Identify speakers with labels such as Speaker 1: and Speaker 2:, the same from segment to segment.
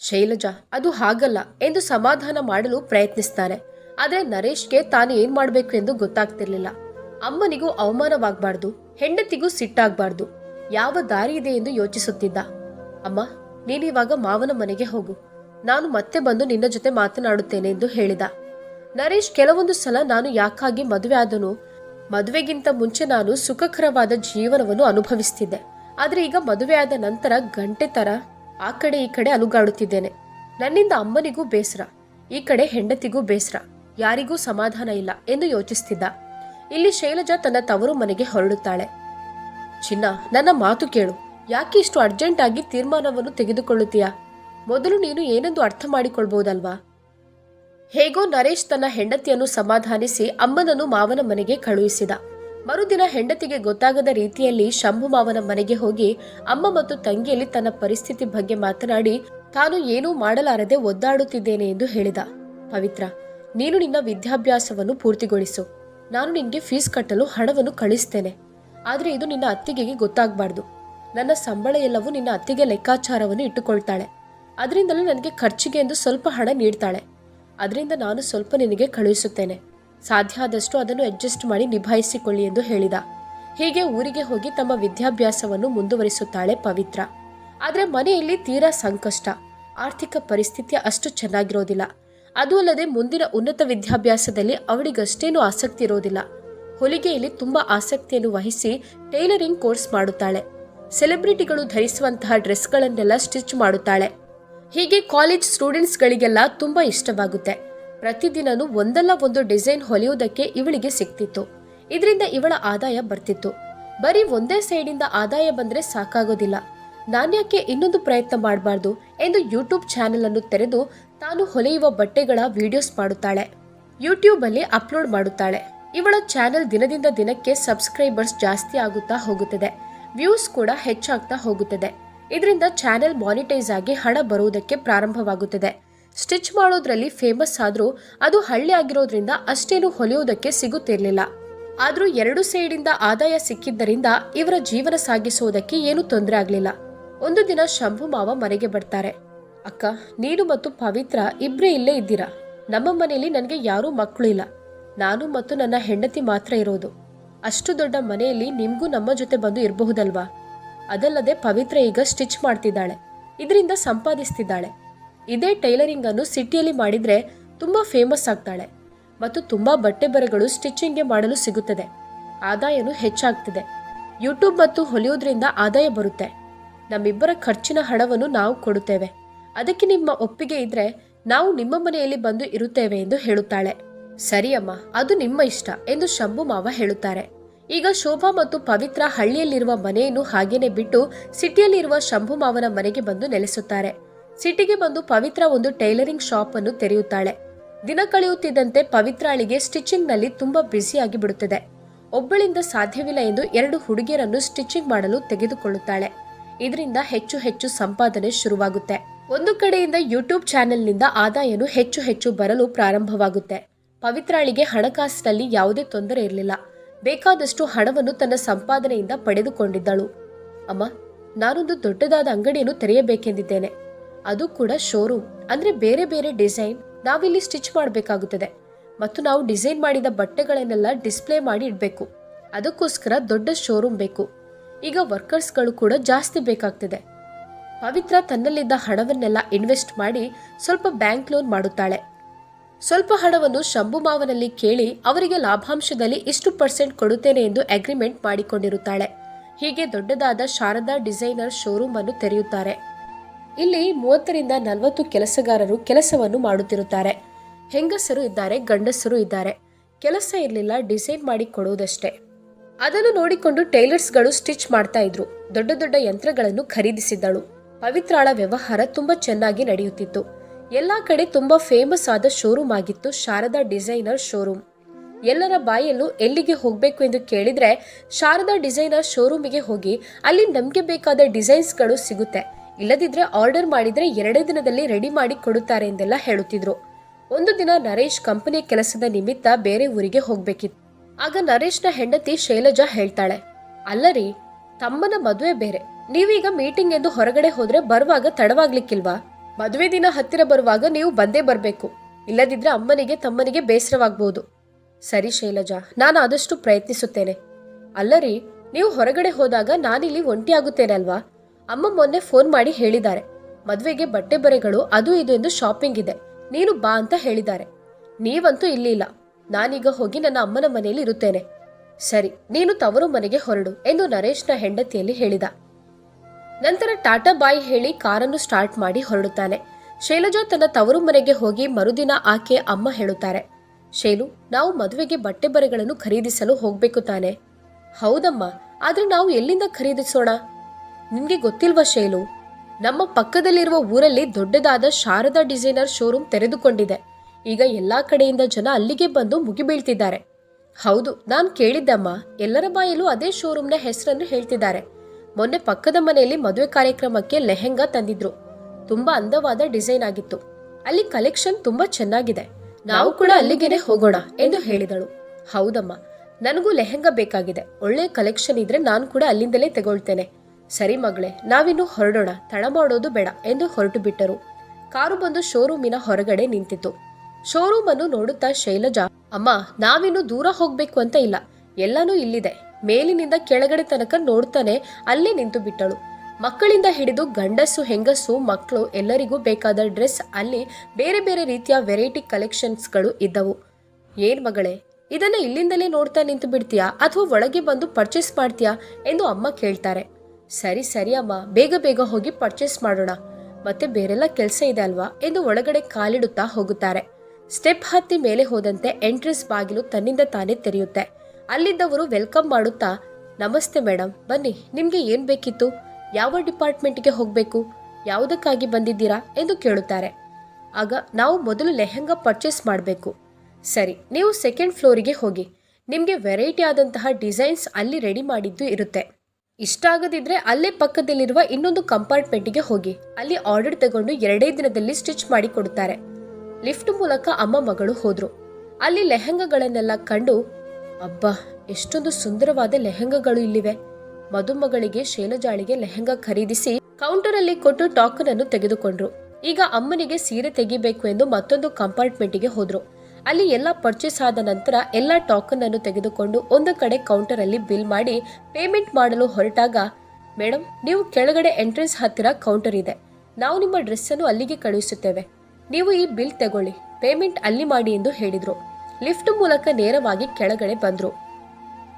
Speaker 1: ಶೈಲಜಾ, ಅದು ಹಾಗಲ್ಲ ಎಂದು ಸಮಾಧಾನ ಮಾಡಲು ಪ್ರಯತ್ನಿಸ್ತಾರೆ ಆದರೆ ನರೇಶ್ಗೆ ತಾನು ಏನ್ ಮಾಡಬೇಕು ಎಂದು ಗೊತ್ತಾಗ್ತಿರ್ಲಿಲ್ಲ. ಅಮ್ಮನಿಗೂ ಅವಮಾನವಾಗಬಾರ್ದು, ಹೆಂಡತಿಗೂ ಸಿಟ್ಟಾಗಬಾರ್ದು. ಯಾವ ದಾರಿ ಇದೆ ಎಂದು ಯೋಚಿಸುತ್ತಿದ್ದ. ಅಮ್ಮ, ನೀನಿವಾಗ ಮಾವನ ಮನೆಗೆ ಹೋಗು. ನಾನು ಮತ್ತೆ ಬಂದು ನಿನ್ನ ಜೊತೆ ಮಾತನಾಡುತ್ತೇನೆ ಎಂದು ಹೇಳಿದ. ನರೇಶ್, ಕೆಲವೊಂದು ಸಲ ನಾನು ಯಾಕಾಗಿ ಮದುವೆ ಆದನು, ಮದುವೆಗಿಂತ ಮುಂಚೆ ನಾನು ಸುಖಕರವಾದ ಜೀವನವನ್ನು ಅನುಭವಿಸ್ತಿದ್ದೆ. ಆದರೆ ಈಗ ಮದುವೆಯಾದ ನಂತರ ಗಂಟೆ ತರ ಆ ಕಡೆ ಈ ಕಡೆ ಅಲುಗಾಡುತ್ತಿದ್ದೇನೆ. ನನ್ನಿಂದ ಅಮ್ಮನಿಗೂ ಬೇಸರ, ಈ ಕಡೆ ಹೆಂಡತಿಗೂ ಬೇಸರ, ಯಾರಿಗೂ ಸಮಾಧಾನ ಇಲ್ಲ ಎಂದು ಯೋಚಿಸ್ತಿದ್ದ. ಇಲ್ಲಿ ಶೈಲಜಾ ತನ್ನ ತವರು ಮನೆಗೆ ಹೊರಡುತ್ತಾಳೆ. ಚಿನ್ನ, ನನ್ನ ಮಾತು ಕೇಳು, ಯಾಕೆ ಇಷ್ಟು ಅರ್ಜೆಂಟ್ ಆಗಿ ತೀರ್ಮಾನವನ್ನು ತೆಗೆದುಕೊಳ್ಳುತ್ತೀಯಾ? ಮೊದಲು ನೀನು ಏನೆಂದು ಅರ್ಥ ಮಾಡಿಕೊಳ್ಬಹುದಲ್ವಾ? ಹೇಗೋ ನರೇಶ್ ತನ್ನ ಹೆಂಡತಿಯನ್ನು ಸಮಾಧಾನಿಸಿ ಅಮ್ಮನನ್ನು ಮಾವನ ಮನೆಗೆ ಕಳುಹಿಸಿದ. ಮರುದಿನ ಹೆಂಡತಿಗೆ ಗೊತ್ತಾಗದ ರೀತಿಯಲ್ಲಿ ಶಂಭು ಮಾವನ ಮನೆಗೆ ಹೋಗಿ ಅಮ್ಮ ಮತ್ತು ತಂಗಿಯಲ್ಲಿ ತನ್ನ ಪರಿಸ್ಥಿತಿ ಬಗ್ಗೆ ಮಾತನಾಡಿ, ತಾನು ಏನೂ ಮಾಡಲಾರದೆ ಒದ್ದಾಡುತ್ತಿದ್ದೇನೆ ಎಂದು ಹೇಳಿದ. ಪವಿತ್ರ, ನೀನು ನಿನ್ನ ವಿದ್ಯಾಭ್ಯಾಸವನ್ನು ಪೂರ್ತಿಗೊಳಿಸು. ನಾನು ನಿನಗೆ ಫೀಸ್ ಕಟ್ಟಲು ಹಣವನ್ನು ಕಳಿಸ್ತೇನೆ. ಆದರೆ ಇದು ನಿನ್ನ ಅತ್ತಿಗೆಗೆ ಗೊತ್ತಾಗಬಾರ್ದು. ನನ್ನ ಸಂಬಳ ಎಲ್ಲವೂ ನಿನ್ನ ಅತ್ತಿಗೆ ಲೆಕ್ಕಾಚಾರವನ್ನು ಇಟ್ಟುಕೊಳ್ತಾಳೆ. ಅದರಿಂದಲೂ ನನಗೆ ಖರ್ಚಿಗೆ ಎಂದು ಸ್ವಲ್ಪ ಹಣ ನೀಡ್ತಾಳೆ. ಅದರಿಂದ ನಾನು ಸ್ವಲ್ಪ ನಿನಗೆ ಕಳುಹಿಸುತ್ತೇನೆ. ಸಾಧ್ಯ ಆದಷ್ಟು ಅದನ್ನು ಅಡ್ಜಸ್ಟ್ ಮಾಡಿ ನಿಭಾಯಿಸಿಕೊಳ್ಳಿ ಎಂದು ಹೇಳಿದ. ಹೀಗೆ ಊರಿಗೆ ಹೋಗಿ ತಮ್ಮ ವಿದ್ಯಾಭ್ಯಾಸವನ್ನು ಮುಂದುವರಿಸುತ್ತಾಳೆ ಪವಿತ್ರ. ಆದರೆ ಮನೆಯಲ್ಲಿ ತೀರಾ ಸಂಕಷ್ಟ. ಆರ್ಥಿಕ ಪರಿಸ್ಥಿತಿ ಅಷ್ಟು ಚೆನ್ನಾಗಿರೋದಿಲ್ಲ. ಅದು ಅಲ್ಲದೆ ಮುಂದಿನ ಉನ್ನತ ವಿದ್ಯಾಭ್ಯಾಸದಲ್ಲಿ ಅವಳಿಗಷ್ಟೇನೂ ಆಸಕ್ತಿ ಇರೋದಿಲ್ಲ. ಹೊಲಿಗೆಯಲ್ಲಿ ತುಂಬ ಆಸಕ್ತಿಯನ್ನು ವಹಿಸಿ ಟೈಲರಿಂಗ್ ಕೋರ್ಸ್ ಮಾಡುತ್ತಾಳೆ. ಸೆಲೆಬ್ರಿಟಿಗಳು ಧರಿಸುವಂತಹ ಡ್ರೆಸ್ಗಳನ್ನೆಲ್ಲ ಸ್ಟಿಚ್ ಮಾಡುತ್ತಾಳೆ. ಹೀಗೆ ಕಾಲೇಜ್ ಸ್ಟೂಡೆಂಟ್ಸ್ಗಳಿಗೆಲ್ಲ ತುಂಬಾ ಇಷ್ಟವಾಗುತ್ತೆ. ಪ್ರತಿದಿನನೂ ಒಂದಲ್ಲ ಒಂದು ಡಿಸೈನ್ ಹೊಲಿಯುವುದಕ್ಕೆ ಇವಳಿಗೆ ಸಿಕ್ತಿತ್ತು. ಇದರಿಂದ ಇವಳ ಆದಾಯ ಬರ್ತಿತ್ತು. ಬರೀ ಒಂದೇ ಸೈಡಿಂದ ಆದಾಯ ಬಂದ್ರೆ ಸಾಕಾಗೋದಿಲ್ಲ. ನಾನ್ಯಾಕೆ ಇನ್ನೊಂದು ಪ್ರಯತ್ನ ಮಾಡಬಾರ್ದು ಎಂದು ಯೂಟ್ಯೂಬ್ ಚಾನೆಲ್ ಅನ್ನು ತೆರೆದು ತಾನು ಹೊಲೆಯುವ ಬಟ್ಟೆಗಳ ವಿಡಿಯೋಸ್ ಮಾಡುತ್ತಾಳೆ. ಯೂಟ್ಯೂಬ್ ಅಲ್ಲಿ ಅಪ್ಲೋಡ್ ಮಾಡುತ್ತಾಳೆ. ಇವಳ ಚಾನೆಲ್ ದಿನದಿಂದ ದಿನಕ್ಕೆ ಸಬ್ಸ್ಕ್ರೈಬರ್ಸ್ ಜಾಸ್ತಿ ಆಗುತ್ತಾ ಹೋಗುತ್ತದೆ. ವ್ಯೂಸ್ ಕೂಡ ಹೆಚ್ಚಾಗ್ತಾ ಹೋಗುತ್ತದೆ. ಇದರಿಂದ ಚಾನೆಲ್ ಮಾನಿಟೈಸ್ ಆಗಿ ಹಣ ಬರುವುದಕ್ಕೆ ಪ್ರಾರಂಭವಾಗುತ್ತದೆ. ಸ್ಟಿಚ್ ಮಾಡೋದ್ರಲ್ಲಿ ಫೇಮಸ್ ಆದರೂ ಅದು ಹಳ್ಳಿ ಆಗಿರೋದ್ರಿಂದ ಅಷ್ಟೇನು ಹೊಲಿಯೋದಕ್ಕೆ ಸಿಗುತ್ತಿರಲಿಲ್ಲ. ಆದರೂ ಎರಡು ಸೈಡಿಂದ ಆದಾಯ ಸಿಕ್ಕಿದ್ದರಿಂದ ಇವರ ಜೀವನ ಸಾಗಿಸುವುದಕ್ಕೆ ಏನೂ ತೊಂದರೆ ಆಗಲಿಲ್ಲ. ಒಂದು ದಿನ ಶಂಭು ಮಾವ ಮನೆಗೆ ಬರ್ತಾರೆ. ಅಕ್ಕ, ನೀನು ಮತ್ತು ಪವಿತ್ರ ಇಬ್ಬರೇ ಇಲ್ಲೇ ಇದ್ದೀರಾ? ನಮ್ಮ ಮನೆಯಲ್ಲಿ ನನಗೆ ಯಾರೂ ಮಕ್ಕಳು ಇಲ್ಲ. ನಾನು ಮತ್ತು ನನ್ನ ಹೆಂಡತಿ ಮಾತ್ರ ಇರೋದು. ಅಷ್ಟು ದೊಡ್ಡ ಮನೆಯಲ್ಲಿ ನಿಮಗೂ ನಮ್ಮ ಜೊತೆ ಬಂದು ಇರಬಹುದಲ್ವಾ? ಅದಲ್ಲದೆ ಪವಿತ್ರ ಈಗ ಸ್ಟಿಚ್ ಮಾಡ್ತಿದ್ದಾಳೆ. ಇದರಿಂದ ಸಂಪಾದಿಸ್ತಿದ್ದಾಳೆ. ಇದೇ ಟೈಲರಿಂಗ್ ಅನ್ನು ಸಿಟಿಯಲ್ಲಿ ಮಾಡಿದ್ರೆ ತುಂಬಾ ಫೇಮಸ್ ಆಗ್ತಾಳೆ ಮತ್ತು ತುಂಬಾ ಬಟ್ಟೆ ಬರೆಗಳು ಸ್ಟಿಚಿಂಗ್ಗೆ ಮಾಡಲು ಸಿಗುತ್ತದೆ. ಆದಾಯನೂ ಹೆಚ್ಚಾಗ್ತಿದೆ. ಯೂಟ್ಯೂಬ್ ಮತ್ತು ಹೊಲಿಯೋದ್ರಿಂದ ಆದಾಯ ಬರುತ್ತೆ. ನಮ್ಮಿಬ್ಬರ ಖರ್ಚಿನ ಹಣವನ್ನು ನಾವು ಕೊಡುತ್ತೇವೆ. ಅದಕ್ಕೆ ನಿಮ್ಮ ಒಪ್ಪಿಗೆ ಇದ್ರೆ ನಾವು ನಿಮ್ಮ ಮನೆಯಲ್ಲಿ ಬಂದು ಇರುತ್ತೇವೆ ಎಂದು ಹೇಳುತ್ತಾಳೆ. ಸರಿಯಮ್ಮ ಅದು ನಿಮ್ಮ ಇಷ್ಟ ಎಂದು ಶಂಭು ಮಾವ ಹೇಳುತ್ತಾರೆ. ಈಗ ಶೋಭಾ ಮತ್ತು ಪವಿತ್ರ ಹಳ್ಳಿಯಲ್ಲಿರುವ ಮನೆಯನ್ನು ಹಾಗೇನೆ ಬಿಟ್ಟು ಸಿಟಿಯಲ್ಲಿರುವ ಶಂಭು ಮಾವನ ಮನೆಗೆ ಬಂದು ನೆಲೆಸುತ್ತಾರೆ. ಸಿಟಿಗೆ ಬಂದು ಪವಿತ್ರ ಒಂದು ಟೈಲರಿಂಗ್ ಶಾಪ್ ಅನ್ನು ತೆರೆಯುತ್ತಾಳೆ. ದಿನ ಕಳೆಯುತ್ತಿದ್ದಂತೆ ಪವಿತ್ರಾಳಿಗೆ ಸ್ಟಿಚಿಂಗ್ನಲ್ಲಿ ತುಂಬಾ ಬ್ಯುಸಿಯಾಗಿ ಬಿಡುತ್ತದೆ. ಒಬ್ಬಳಿಂದ ಸಾಧ್ಯವಿಲ್ಲ ಎಂದು ಎರಡು ಹುಡುಗಿಯರನ್ನು ಸ್ಟಿಚಿಂಗ್ ಮಾಡಲು ತೆಗೆದುಕೊಳ್ಳುತ್ತಾಳೆ. ಇದರಿಂದ ಹೆಚ್ಚು ಹೆಚ್ಚು ಸಂಪಾದನೆ ಶುರುವಾಗುತ್ತೆ. ಒಂದು ಕಡೆಯಿಂದ ಯೂಟ್ಯೂಬ್ ಚಾನೆಲ್ನಿಂದ ಆದಾಯನು ಹೆಚ್ಚು ಹೆಚ್ಚು ಬರಲು ಪ್ರಾರಂಭವಾಗುತ್ತೆ. ಪವಿತ್ರಾಳಿಗೆ ಹಣಕಾಸಿನಲ್ಲಿ ಯಾವುದೇ ತೊಂದರೆ ಇರಲಿಲ್ಲ. ಬೇಕಾದಷ್ಟು ಹಣವನ್ನು ತನ್ನ ಸಂಪಾದನೆಯಿಂದ ಪಡೆದುಕೊಂಡಿದ್ದಳು. ಅಮ್ಮ, ನಾನೊಂದು ದೊಡ್ಡದಾದ ಅಂಗಡಿಯನ್ನು ತೆರೆಯಬೇಕೆಂದಿದ್ದೇನೆ. ಅದು ಕೂಡ ಶೋರೂಮ್ ಅಂದ್ರೆ ಬೇರೆ ಬೇರೆ ಡಿಸೈನ್ ನಾವಿಲ್ಲಿ ಸ್ಟಿಚ್ ಮಾಡಬೇಕಾಗುತ್ತದೆ. ಮತ್ತು ನಾವು ಡಿಸೈನ್ ಮಾಡಿದ ಬಟ್ಟೆಗಳನ್ನೆಲ್ಲ ಡಿಸ್ಪ್ಲೇ ಮಾಡಿ ಇಡಬೇಕು. ಅದಕ್ಕೋಸ್ಕರ ದೊಡ್ಡ ಶೋರೂಮ್ ಬೇಕು. ಈಗ ವರ್ಕರ್ಸ್ಗಳು ಕೂಡ ಜಾಸ್ತಿ ಬೇಕಾಗ್ತದೆ. ಪವಿತ್ರ ತನ್ನಲ್ಲಿದ್ದ ಹಣವನ್ನೆಲ್ಲ ಇನ್ವೆಸ್ಟ್ ಮಾಡಿ ಸ್ವಲ್ಪ ಬ್ಯಾಂಕ್ ಲೋನ್ ಮಾಡುತ್ತಾಳೆ. ಸ್ವಲ್ಪ ಹಣವನ್ನು ಶಂಭು ಮಾವನಲ್ಲಿ ಕೇಳಿ ಅವರಿಗೆ ಲಾಭಾಂಶದಲ್ಲಿ ಇಷ್ಟು ಪರ್ಸೆಂಟ್ ಕೊಡುತ್ತೇನೆ ಎಂದು ಅಗ್ರಿಮೆಂಟ್ ಮಾಡಿಕೊಂಡಿರುತ್ತಾಳೆ. ಹೀಗೆ ದೊಡ್ಡದಾದ ಶಾರದಾ ಡಿಸೈನರ್ ಶೋರೂಮ್ ಅನ್ನು ತೆರೆಯುತ್ತಾರೆ. ಇಲ್ಲಿ ಮೂವತ್ತರಿಂದ ನಲವತ್ತು ಕೆಲಸಗಾರರು ಕೆಲಸವನ್ನು ಮಾಡುತ್ತಿರುತ್ತಾರೆ. ಹೆಂಗಸರು ಇದ್ದಾರೆ, ಗಂಡಸರು ಇದ್ದಾರೆ. ಕೆಲಸ ಇರಲಿಲ್ಲ ಡಿಸೈನ್ ಮಾಡಿ ಕೊಡುವುದಷ್ಟೇ. ಅದನ್ನು ನೋಡಿಕೊಂಡು ಟೈಲರ್ಸ್ಗಳು ಸ್ಟಿಚ್ ಮಾಡ್ತಾ ಇದ್ರು. ದೊಡ್ಡ ದೊಡ್ಡ ಯಂತ್ರಗಳನ್ನು ಖರೀದಿಸಿದ್ದಳು. ಪವಿತ್ರಾಳ ವ್ಯವಹಾರ ತುಂಬಾ ಚೆನ್ನಾಗಿ ನಡೆಯುತ್ತಿತ್ತು. ಎಲ್ಲಾ ಕಡೆ ತುಂಬಾ ಫೇಮಸ್ ಆದ ಶೋರೂಮ್ ಆಗಿತ್ತು ಶಾರದಾ ಡಿಸೈನರ್ ಶೋರೂಮ್. ಎಲ್ಲರ ಬಾಯಲ್ಲೂ ಎಲ್ಲಿಗೆ ಹೋಗಬೇಕು ಎಂದು ಕೇಳಿದ್ರೆ ಶಾರದಾ ಡಿಸೈನರ್ ಶೋರೂಮಿಗೆ ಹೋಗಿ ಅಲ್ಲಿ ನಮಗೆ ಬೇಕಾದ ಡಿಸೈನ್ಸ್ಗಳು ಸಿಗುತ್ತೆ. ಇಲ್ಲದಿದ್ರೆ ಆರ್ಡರ್ ಮಾಡಿದ್ರೆ ಎರಡೇ ದಿನದಲ್ಲಿ ರೆಡಿ ಮಾಡಿ ಕೊಡುತ್ತಾರೆ ಎಂದೆಲ್ಲ ಹೇಳುತ್ತಿದ್ರು. ಒಂದು ದಿನ ನರೇಶ್ ಕಂಪನಿ ಕೆಲಸದ ನಿಮಿತ್ತ ಬೇರೆ ಊರಿಗೆ ಹೋಗ್ಬೇಕಿತ್ತು. ಆಗ ನರೇಶ್ನ ಹೆಂಡತಿ ಶೈಲಜಾ ಹೇಳ್ತಾಳೆ, ಅಲ್ಲರಿ, ತಮ್ಮನ ಮದುವೆ ಬೇರೆ. ನೀವೀಗ ಮೀಟಿಂಗ್ ಎಂದು ಹೊರಗಡೆ ಹೋದ್ರೆ ಬರುವಾಗ ತಡವಾಗ್ಲಿಕ್ಕಿಲ್ವಾ? ಮದುವೆ ದಿನ ಹತ್ತಿರ ಬರುವಾಗ ನೀವು ಬಂದೇ ಬರಬೇಕು. ಇಲ್ಲದಿದ್ರೆ ಅಮ್ಮನಿಗೆ ತಮ್ಮನಿಗೆ ಬೇಸರವಾಗ್ಬೋದು. ಸರಿ ಶೈಲಜಾ, ನಾನು ಆದಷ್ಟು ಪ್ರಯತ್ನಿಸುತ್ತೇನೆ. ಅಲ್ಲರಿ, ನೀವು ಹೊರಗಡೆ ಹೋದಾಗ ನಾನಿಲ್ಲಿ ಒಂಟಿಯಾಗುತ್ತೇನೆ ಅಲ್ವಾ ಅಮ್ಮ ಮೊನ್ನೆ ಫೋನ್ ಮಾಡಿ ಹೇಳಿದ್ದಾರೆ. ಮದುವೆಗೆ ಬಟ್ಟೆ ಬರೆಗಳು ಅದು ಇದು ಎಂದು ಶಾಪಿಂಗ್ ಇದೆ. ನೀನು ಬಾ ಅಂತ ಹೇಳಿದ್ದಾರೆ. ನೀವಂತೂ ಇಲ್ಲಿ ಇಲ್ಲ ನಾನೀಗ ಹೋಗಿ ನನ್ನ ಅಮ್ಮನ ಮನೆಯಲ್ಲಿ ಇರುತ್ತೇನೆ. ಸರಿ, ನೀನು ತವರು ಮನೆಗೆ ಹೊರಡು ಎಂದು ನರೇಶ್ನ ಹೆಂಡತಿಯಲ್ಲಿ ಹೇಳಿದ. ನಂತರ ಟಾಟಾ ಬಾಯಿ ಹೇಳಿ ಕಾರನ್ನು ಸ್ಟಾರ್ಟ್ ಮಾಡಿ ಹೊರಡುತ್ತಾನೆ. ಶೈಲಜಾ ತನ್ನ ತವರು ಮನೆಗೆ ಹೋಗಿ ಮರುದಿನ ಆಕೆ ಅಮ್ಮ ಹೇಳುತ್ತಾರೆ. ಶೈಲು, ನಾವು ಮದುವೆಗೆ ಬಟ್ಟೆ ಬರೆಗಳನ್ನು ಖರೀದಿಸಲು ಹೋಗ್ಬೇಕು ತಾನೆ? ಹೌದಮ್ಮ, ಆದ್ರೆ ನಾವು ಎಲ್ಲಿಂದ ಖರೀದಿಸೋಣ? ನಿಮ್ಗೆ ಗೊತ್ತಿಲ್ವಾ ಶೈಲು? ನಮ್ಮ ಪಕ್ಕದಲ್ಲಿರುವ ಊರಲ್ಲಿ ದೊಡ್ಡದಾದ ಶಾರದಾ ಡಿಸೈನರ್ ಶೋರೂಮ್ ತೆರೆದುಕೊಂಡಿದೆ. ಈಗ ಎಲ್ಲಾ ಕಡೆಯಿಂದ ಜನ ಅಲ್ಲಿಗೆ ಬಂದು ಮುಗಿಬೀಳ್ತಿದ್ದಾರೆ. ಹೌದು, ನಾನು ಕೇಳಿದ್ದಮ್ಮ. ಎಲ್ಲರ ಬಾಯಲ್ಲೂ ಅದೇ ಶೋರೂಮ್ನ ಹೆಸರನ್ನು ಹೇಳ್ತಿದ್ದಾರೆ. ಮೊನ್ನೆ ಪಕ್ಕದ ಮನೆಯಲ್ಲಿ ಮದುವೆ ಕಾರ್ಯಕ್ರಮಕ್ಕೆ ಲೆಹೆಂಗಾ ತಂದಿದ್ರು. ತುಂಬಾ ಅಂದವಾದ ಡಿಸೈನ್ ಆಗಿತ್ತು. ಅಲ್ಲಿ ಕಲೆಕ್ಷನ್ ತುಂಬಾ ಚೆನ್ನಾಗಿದೆ. ನಾವು ಕೂಡ ಅಲ್ಲಿಗೆನೆ ಹೋಗೋಣ ಎಂದು ಹೇಳಿದಳು. ಹೌದಮ್ಮ, ನನಗೂ ಲೆಹೆಂಗಾ ಬೇಕಾಗಿದೆ. ಒಳ್ಳೆ ಕಲೆಕ್ಷನ್ ಇದ್ರೆ ನಾನು ಕೂಡ ಅಲ್ಲಿಂದಲೇ ತಗೊಳ್ತೇನೆ. ಸರಿ ಮಗಳೇ, ನಾವಿನ್ನು ಹೊರಡೋಣ. ತಡ ಮಾಡೋದು ಬೇಡ ಎಂದು ಹೊರಟು ಬಿಟ್ಟರು ಕಾರು ಬಂದು ಶೋರೂಮಿನ ಹೊರಗಡೆ ನಿಂತಿತು ಶೋರೂಮ್ ಅನ್ನು ನೋಡುತ್ತಾ ಶೈಲಜಾ, ಅಮ್ಮ, ನಾವಿನ್ನು ದೂರ ಹೋಗ್ಬೇಕು ಅಂತ ಇಲ್ಲ. ಎಲ್ಲಾನು ಇಲ್ಲಿದೆ. ಮೇಲಿನಿಂದ ಕೆಳಗಡೆ ತನಕ ನೋಡ್ತಾನೆ ಅಲ್ಲಿ ನಿಂತು ಬಿಟ್ಟಳು ಮಕ್ಕಳಿಂದ ಹಿಡಿದು ಗಂಡಸು, ಹೆಂಗಸು, ಮಕ್ಕಳು ಎಲ್ಲರಿಗೂ ಬೇಕಾದ ಡ್ರೆಸ್ ಅಲ್ಲಿ ಬೇರೆ ಬೇರೆ ರೀತಿಯ ವೆರೈಟಿ ಕಲೆಕ್ಷನ್ಸ್ಗಳು ಇದ್ದವು. ಏನ್ ಮಗಳೇ, ಇದನ್ನ ಇಲ್ಲಿಂದಲೇ ನೋಡ್ತಾ ನಿಂತು ಬಿಡ್ತೀಯಾ ಅಥವಾ ಒಳಗೆ ಬಂದು ಪರ್ಚೇಸ್ ಮಾಡ್ತೀಯಾ? ಎಂದು ಅಮ್ಮ ಕೇಳ್ತಾರೆ. ಸರಿ ಸರಿ ಅಮ್ಮ. ಬೇಗ ಬೇಗ ಹೋಗಿ ಪರ್ಚೇಸ್ ಮಾಡೋಣ. ಮತ್ತೆ ಬೇರೆಲ್ಲ ಕೆಲಸ ಇದೆ ಅಲ್ವಾ? ಎಂದು ಒಳಗಡೆ ಕಾಲಿಡುತ್ತಾ ಹೋಗುತ್ತಾರೆ. ಸ್ಟೆಪ್ ಹತ್ತಿ ಮೇಲೆ ಹೋದಂತೆ ಎಂಟ್ರೆನ್ಸ್ ಬಾಗಿಲು ತನ್ನಿಂದ ತಾನೇ ತೆರೆಯುತ್ತೆ. ಅಲ್ಲಿದ್ದವರು ವೆಲ್ಕಮ್ ಮಾಡುತ್ತಾ, ನಮಸ್ತೆ ಮೇಡಮ್ ಬನ್ನಿ, ನಿಮ್ಗೆ ಏನ್ ಬೇಕಿತ್ತು? ಯಾವ ಡಿಪಾರ್ಟ್ಮೆಂಟ್ಗೆ ಹೋಗ್ಬೇಕು? ಯಾವುದಕ್ಕಾಗಿ ಬಂದಿದ್ದೀರಾ? ಎಂದು ಕೇಳುತ್ತಾರೆ. ಆಗ ನಾವು ಮೊದಲು ಲೆಹೆಂಗಾ ಪರ್ಚೇಸ್ ಮಾಡಬೇಕು. ಸರಿ, ನೀವು ಸೆಕೆಂಡ್ ಫ್ಲೋರಿಗೆ ಹೋಗಿ. ನಿಮಗೆ ವೆರೈಟಿ ಆದಂತಹ ಡಿಸೈನ್ಸ್ ಅಲ್ಲಿ ರೆಡಿ ಮಾಡಿದ್ದು ಇರುತ್ತೆ. ಇಷ್ಟ ಆಗದಿದ್ರೆ ಅಲ್ಲೇ ಪಕ್ಕದಲ್ಲಿರುವ ಇನ್ನೊಂದು ಕಂಪಾರ್ಟ್ಮೆಂಟ್ಗೆ ಹೋಗಿ. ಅಲ್ಲಿ ಆರ್ಡರ್ ತಗೊಂಡು ಎರಡೇ ದಿನದಲ್ಲಿ ಸ್ಟಿಚ್ ಮಾಡಿ ಕೊಡುತ್ತಾರೆ. ಲಿಫ್ಟ್ ಮೂಲಕ ಅಮ್ಮ ಮಗಳು ಹೋದ್ರು. ಅಲ್ಲಿ ಲೆಹಂಗಗಳನ್ನೆಲ್ಲ ಕಂಡು, ಅಬ್ಬಾ, ಎಷ್ಟೊಂದು ಸುಂದರವಾದ ಲೆಹಂಗಗಳು ಇಲ್ಲಿವೆ. ಮದುಮಗಳಿಗೆ ಶೈಲಜಾಳಿಗೆ ಲೆಹಂಗಾ ಖರೀದಿಸಿ ಕೌಂಟರ್ ಅಲ್ಲಿ ಕೊಟ್ಟು ಟಾಕನ್ ಅನ್ನು ತೆಗೆದುಕೊಂಡ್ರು. ಈಗ ಅಮ್ಮನಿಗೆ ಸೀರೆ ತೆಗಿಬೇಕು ಎಂದು ಮತ್ತೊಂದು ಕಂಪಾರ್ಟ್ಮೆಂಟ್ಗೆ ಹೋದ್ರು. ಅಲ್ಲಿ ಎಲ್ಲ ಪರ್ಚೇಸ್ ಆದ ನಂತರ ಎಲ್ಲ ಟಾಕನ್ ಅನ್ನು ತೆಗೆದುಕೊಂಡು ಒಂದು ಕಡೆ ಕೌಂಟರ್ ಅಲ್ಲಿ ಬಿಲ್ ಮಾಡಿ ಪೇಮೆಂಟ್ ಮಾಡಲು ಹೊರಟಾಗ ಮೇಡಮ್ ನೀವು ಕೆಳಗಡೆ ಎಂಟ್ರೆನ್ಸ್ ಹತ್ತಿರ ಕೌಂಟರ್ ಇದೆ. ನಾವು ನಿಮ್ಮ ಡ್ರೆಸ್ ಅನ್ನು ಅಲ್ಲಿಗೆ ಕಳುಹಿಸುತ್ತೇವೆ. ನೀವು ಈ ಬಿಲ್ ತಗೊಳ್ಳಿ. ಪೇಮೆಂಟ್ ಅಲ್ಲಿ ಮಾಡಿ ಎಂದು ಹೇಳಿದ್ರು. ಲಿಫ್ಟ್ ಮೂಲಕ ನೇರವಾಗಿ ಕೆಳಗಡೆ ಬಂದರು.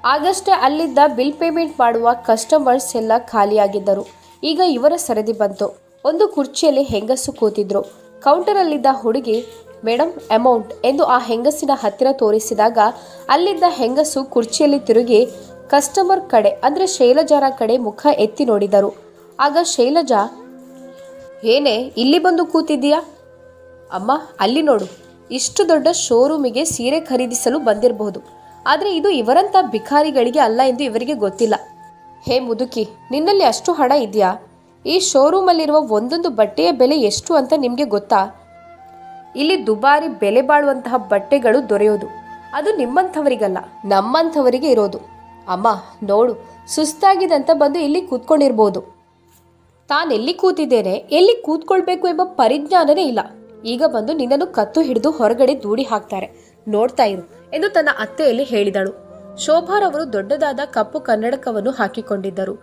Speaker 1: ಆಗಷ್ಟೇ ಅಲ್ಲಿದ್ದ ಬಿಲ್ ಪೇಮೆಂಟ್ ಮಾಡುವ ಕಸ್ಟಮರ್ಸ್ ಎಲ್ಲ ಖಾಲಿಯಾಗಿದ್ದರು. ಈಗ ಇವರ ಸರದಿ ಬಂತು. ಒಂದು ಕುರ್ಚಿಯಲ್ಲಿ ಹೆಂಗಸು ಕೂತಿದ್ರು. ಕೌಂಟರಲ್ಲಿದ್ದ ಹುಡುಗಿ ಮೇಡಮ್ ಅಮೌಂಟ್ ಎಂದು ಆ ಹೆಂಗಸಿನ ಹತ್ತಿರ ತೋರಿಸಿದಾಗ ಅಲ್ಲಿದ್ದ ಹೆಂಗಸು ಕುರ್ಚಿಯಲ್ಲಿ ತಿರುಗಿ ಕಸ್ಟಮರ್ ಕಡೆ, ಅಂದರೆ ಶೈಲಜಾರ ಕಡೆ ಮುಖ ಎತ್ತಿ ನೋಡಿದರು. ಆಗ ಶೈಲಜಾ, ಏನೇ, ಇಲ್ಲಿ ಬಂದು ಕೂತಿದ್ದೀಯಾ? ಅಮ್ಮ, ಅಲ್ಲಿ ನೋಡು. ಇಷ್ಟು ದೊಡ್ಡ ಶೋರೂಮಿಗೆ ಸೀರೆ ಖರೀದಿಸಲು ಬಂದಿರಬಹುದು. ಆದರೆ ಇದು ಇವರಂಥ ಭಿಖಾರಿಗಳಿಗೆ ಅಲ್ಲ ಎಂದು ಇವರಿಗೆ ಗೊತ್ತಿಲ್ಲ. ಹೇ ಮುದುಕಿ, ನಿನ್ನಲ್ಲಿ ಅಷ್ಟು ಹಣ ಇದೆಯಾ? ಈ ಶೋರೂಮಲ್ಲಿರುವ ಒಂದೊಂದು ಬಟ್ಟೆಯ ಬೆಲೆ ಎಷ್ಟು ಅಂತ ನಿಮಗೆ ಗೊತ್ತಾ? ಇಲ್ಲಿ ದುಬಾರಿ ಬೆಲೆ ಬಾಳುವಂತಹ ಬಟ್ಟೆಗಳು ದೊರೆಯೋದು. ಅದು ನಿಮ್ಮಂಥವರಿಗಲ್ಲ, ನಮ್ಮಂಥವರಿಗೆ ಇರೋದು. ಅಮ್ಮ, ನೋಡು ಸುಸ್ತಾಗಿದೆ ಅಂತ ಬಂದು ಇಲ್ಲಿ ಕೂತ್ಕೊಂಡಿರ್ಬೋದು. ತಾನೆಲ್ಲಿ ಕೂತಿದ್ದೇನೆ, ಎಲ್ಲಿ ಕೂತ್ಕೊಳ್ಬೇಕು ಎಂಬ ಪರಿಜ್ಞಾನನೇ ಇಲ್ಲ. ಈಗ ಬಂದು ನಿನ್ನನ್ನು ಕತ್ತು ಹಿಡಿದು ಹೊರಗಡೆ ದೂಡಿ ಹಾಕ್ತಾರೆ. ನೋಡ್ತಾ ಇರು ಎಂದು ತನ್ನ ಅತ್ತೆಯಲ್ಲಿ ಹೇಳಿದಳು. ಶೋಭಾರವರು ದೊಡ್ಡದಾದ ಕಪ್ಪು ಕನ್ನಡಕವನ್ನು ಹಾಕಿಕೊಂಡಿದ್ದರು.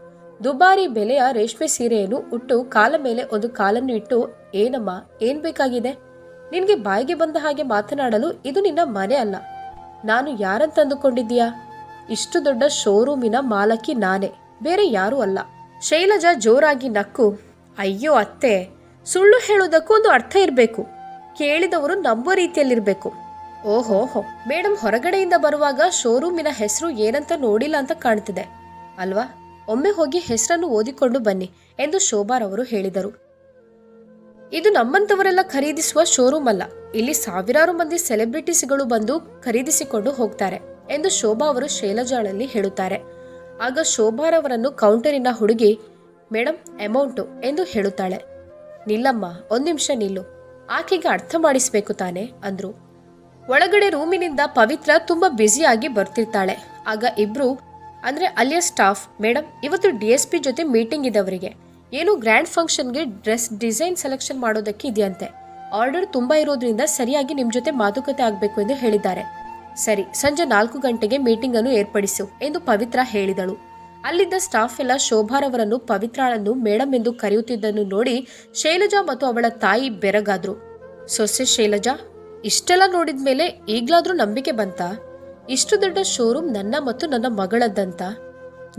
Speaker 1: ದುಬಾರಿ ಬೆಲೆಯ ರೇಷ್ಮೆ ಸೀರೆಯನ್ನು ಉಟ್ಟು ಕಾಲ ಮೇಲೆ ಒಂದು ಕಾಲನ್ನು ಇಟ್ಟು, ಏನಮ್ಮ, ಏನ್ ಬೇಕಾಗಿದೆ? ನಿನ್ಗೆ ಬಾಯಿಗೆ ಬಂದ ಹಾಗೆ ಮಾತನಾಡಲು ಇದು ನಿನ್ನ ಮನೆ ಅಲ್ಲ. ನಾನು ಯಾರಂತಂದುಕೊಂಡಿದ್ದೀಯಾ ಇಷ್ಟು ದೊಡ್ಡ ಶೋರೂಮಿನ ಮಾಲಕಿ ನಾನೇ, ಬೇರೆ ಯಾರೂ ಅಲ್ಲ. ಶೈಲಜಾ ಜೋರಾಗಿ ನಕ್ಕು, ಅಯ್ಯೋ ಅತ್ತೆ, ಸುಳ್ಳು ಹೇಳೋದಕ್ಕೂ ಒಂದು ಅರ್ಥ ಇರಬೇಕು. ಕೇಳಿದವರು ನಂಬೋ ರೀತಿಯಲ್ಲಿರಬೇಕು. ಓಹೋಹೋ ಮೇಡಮ್ ಹೊರಗಡೆಯಿಂದ ಬರುವಾಗ ಶೋರೂಮಿನ ಹೆಸರು ಏನಂತ ನೋಡಿಲ್ಲ ಅಂತ ಕಾಣ್ತಿದೆ. ಅಲ್ವಾ? ಒಮ್ಮೆ ಹೋಗಿ ಹೆಸರನ್ನು ಓದಿಕೊಂಡು ಬನ್ನಿ ಎಂದು ಶೋಭಾರವರು ಹೇಳಿದರು. ಇದು ನಮ್ಮಂತವರೆಲ್ಲ ಖರೀದಿಸುವ ಶೋರೂಮ್ ಅಲ್ಲ. ಇಲ್ಲಿ ಸಾವಿರಾರು ಮಂದಿ ಸೆಲೆಬ್ರಿಟೀಸ್ಗಳು ಬಂದು ಖರೀದಿಸಿಕೊಂಡು ಹೋಗ್ತಾರೆ ಎಂದು ಶೋಭಾ ಅವರು ಶೈಲಜಾಳಲ್ಲಿ ಹೇಳುತ್ತಾರೆ. ಆಗ ಶೋಭಾರವರನ್ನು ಕೌಂಟರಿನ ಹುಡುಗಿ ಮೇಡಮ್ ಅಮೌಂಟು ಎಂದು ಹೇಳುತ್ತಾಳೆ. ನಿಲ್ಲಮ್ಮ, ಒಂದು ನಿಮಿಷ ನಿಲ್ಲು. ಆಕೆಗೆ ಅರ್ಥ ಮಾಡಿಸಬೇಕು ತಾನೆ? ಅಂದ್ರು. ಒಳಗಡೆ ರೂಮಿನಿಂದ ಪವಿತ್ರ ತುಂಬಾ ಬ್ಯುಸಿಯಾಗಿ ಬರ್ತಿರ್ತಾಳೆ. ಆಗ ಇಬ್ರು, ಅಂದ್ರೆ ಅಲ್ಲಿಯ ಸ್ಟಾಫ್ ಮೇಡಮ್ ಇವತ್ತು ಡಿ ಎಸ್ ಪಿ ಜೊತೆ ಮೀಟಿಂಗ್ ಇದೆ ಅವರಿಗೆ ಏನು ಗ್ರ್ಯಾಂಡ್ ಫಂಕ್ಷನ್ಗೆ ಡ್ರೆಸ್ ಡಿಸೈನ್ ಸೆಲೆಕ್ಷನ್ ಮಾಡೋದಕ್ಕೆ ಇದೆಯಂತೆ. ಆರ್ಡರ್ ತುಂಬಾ ಇರೋದ್ರಿಂದ ಸರಿಯಾಗಿ ನಿಮ್ಮ ಜೊತೆ ಮಾತುಕತೆ ಆಗಬೇಕು ಎಂದು ಹೇಳಿದ್ದಾರೆ. ಸರಿ, ಸಂಜೆ ನಾಲ್ಕು ಗಂಟೆಗೆ ಮೀಟಿಂಗ್ ಅನ್ನು ಏರ್ಪಡಿಸು ಎಂದು ಪವಿತ್ರ ಹೇಳಿದಳು. ಅಲ್ಲಿದ್ದ ಸ್ಟಾಫ್ ಎಲ್ಲ ಶೋಭಾರವರನ್ನು ಪವಿತ್ರಾಳನ್ನು ಮೇಡಮ್ ಎಂದು ಕರೆಯುತ್ತಿದ್ದನ್ನು ನೋಡಿ ಶೈಲಜಾ ಮತ್ತು ಅವಳ ತಾಯಿ ಬೆರಗಾದ್ರು. ಸೊಸೆ ಶೈಲಜಾ, ಇಷ್ಟೆಲ್ಲ ನೋಡಿದ ಮೇಲೆ ಈಗ್ಲಾದ್ರೂ ನಂಬಿಕೆ ಬಂತಾ? ಇಷ್ಟು ದೊಡ್ಡ ಶೋರೂಮ್ ನನ್ನ ಮತ್ತು ನನ್ನ ಮಗಳದ್ದಂತ?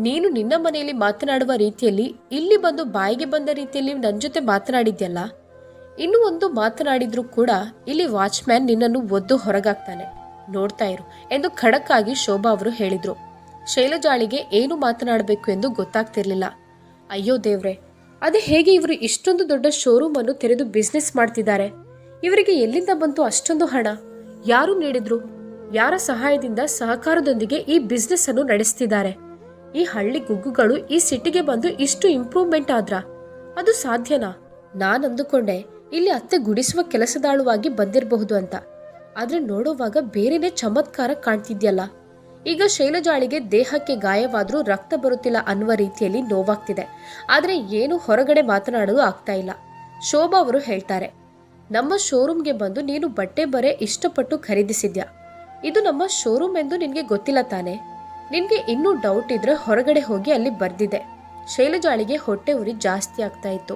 Speaker 1: ನೀನು ನಿನ್ನ ಮನೆಯಲ್ಲಿ ಮಾತನಾಡುವ ರೀತಿಯಲ್ಲಿ ಇಲ್ಲಿ ಬಂದು ಬಾಯಿಗೆ ಬಂದ ರೀತಿಯಲ್ಲಿ ನನ್ನ ಜೊತೆ ಮಾತನಾಡಿದ್ಯಲ್ಲ? ಇನ್ನೂ ಒಂದು ಮಾತನಾಡಿದ್ರೂ ಕೂಡ ಇಲ್ಲಿ ವಾಚ್ಮ್ಯಾನ್ ನಿನ್ನನ್ನು ಒದ್ದು ಹೊರಗಾಗ್ತಾನೆ ನೋಡ್ತಾ ಇರು ಎಂದು ಖಡಕ್ ಆಗಿ ಶೋಭಾ ಅವರು ಹೇಳಿದ್ರು. ಶೈಲಜಾಳಿಗೆ ಏನು ಮಾತನಾಡಬೇಕು ಎಂದು ಗೊತ್ತಾಗ್ತಿರ್ಲಿಲ್ಲ. ಅಯ್ಯೋ ದೇವ್ರೆ, ಅದೇ ಹೇಗೆ ಇವರು ಇಷ್ಟೊಂದು ದೊಡ್ಡ ಶೋರೂಮ್ ಅನ್ನು ತೆರೆದು ಬಿಸ್ನೆಸ್ ಮಾಡ್ತಿದ್ದಾರೆ? ಇವರಿಗೆ ಎಲ್ಲಿಂದ ಬಂತು ಅಷ್ಟೊಂದು ಹಣ? ಯಾರು ನೀಡಿದ್ರು? ಯಾರ ಸಹಾಯದಿಂದ ಸಹಕಾರದೊಂದಿಗೆ ಈ ಬಿಸ್ನೆಸ್ ಅನ್ನು ನಡೆಸ್ತಿದ್ದಾರೆ? ಈ ಹಳ್ಳಿ ಗುಗ್ಗುಗಳು ಈ ಸಿಟಿಗೆ ಬಂದು ಇಷ್ಟು ಇಂಪ್ರೂವ್ಮೆಂಟ್ ಆದ್ರ? ಅದು ಸಾಧ್ಯನಾ? ನಾನು ಅಂದುಕೊಂಡೆ, ಇಲ್ಲಿ ಅತ್ತೆ ಗುಡಿಸುವ ಕೆಲಸದಾಳುವಾಗಿ ಬಂದಿರಬಹುದು ಅಂತ. ಆದ್ರೆ ನೋಡುವಾಗ ಬೇರೆನೇ ಚಮತ್ಕಾರ ಕಾಣ್ತಿದ್ಯಲ್ಲ. ಈಗ ಶೈಲಜಾಳಿಗೆ ದೇಹಕ್ಕೆ ಗಾಯವಾದ್ರೂ ರಕ್ತ ಬರುತ್ತಿಲ್ಲ ಅನ್ನುವ ರೀತಿಯಲ್ಲಿ ನೋವಾಗ್ತಿದೆ. ಆದರೆ ಏನು ಹೊರಗಡೆ ಮಾತನಾಡಲು ಆಗ್ತಾ ಇಲ್ಲ. ಶೋಭಾ ಅವರು ಹೇಳ್ತಾರೆ, ನಮ್ಮ ಶೋರೂಮ್ಗೆ ಬಂದು ನೀನು ಬಟ್ಟೆ ಬರೆ ಇಷ್ಟಪಟ್ಟು ಖರೀದಿಸಿದ್ಯಾ? ಇದು ನಮ್ಮ ಶೋರೂಮ್ ಎಂದು ನಿನ್ಗೆ ಗೊತ್ತಿಲ್ಲ ತಾನೆ? ನಿನ್ಗೆ ಇನ್ನೂ ಡೌಟ್ ಇದ್ರೆ ಹೊರಗಡೆ ಹೋಗಿ ಅಲ್ಲಿ ಬರ್ದಿದೆ. ಶೈಲಜಾಳಿಗೆ ಹೊಟ್ಟೆ ಉರಿ ಜಾಸ್ತಿ ಆಗ್ತಾ ಇತ್ತು.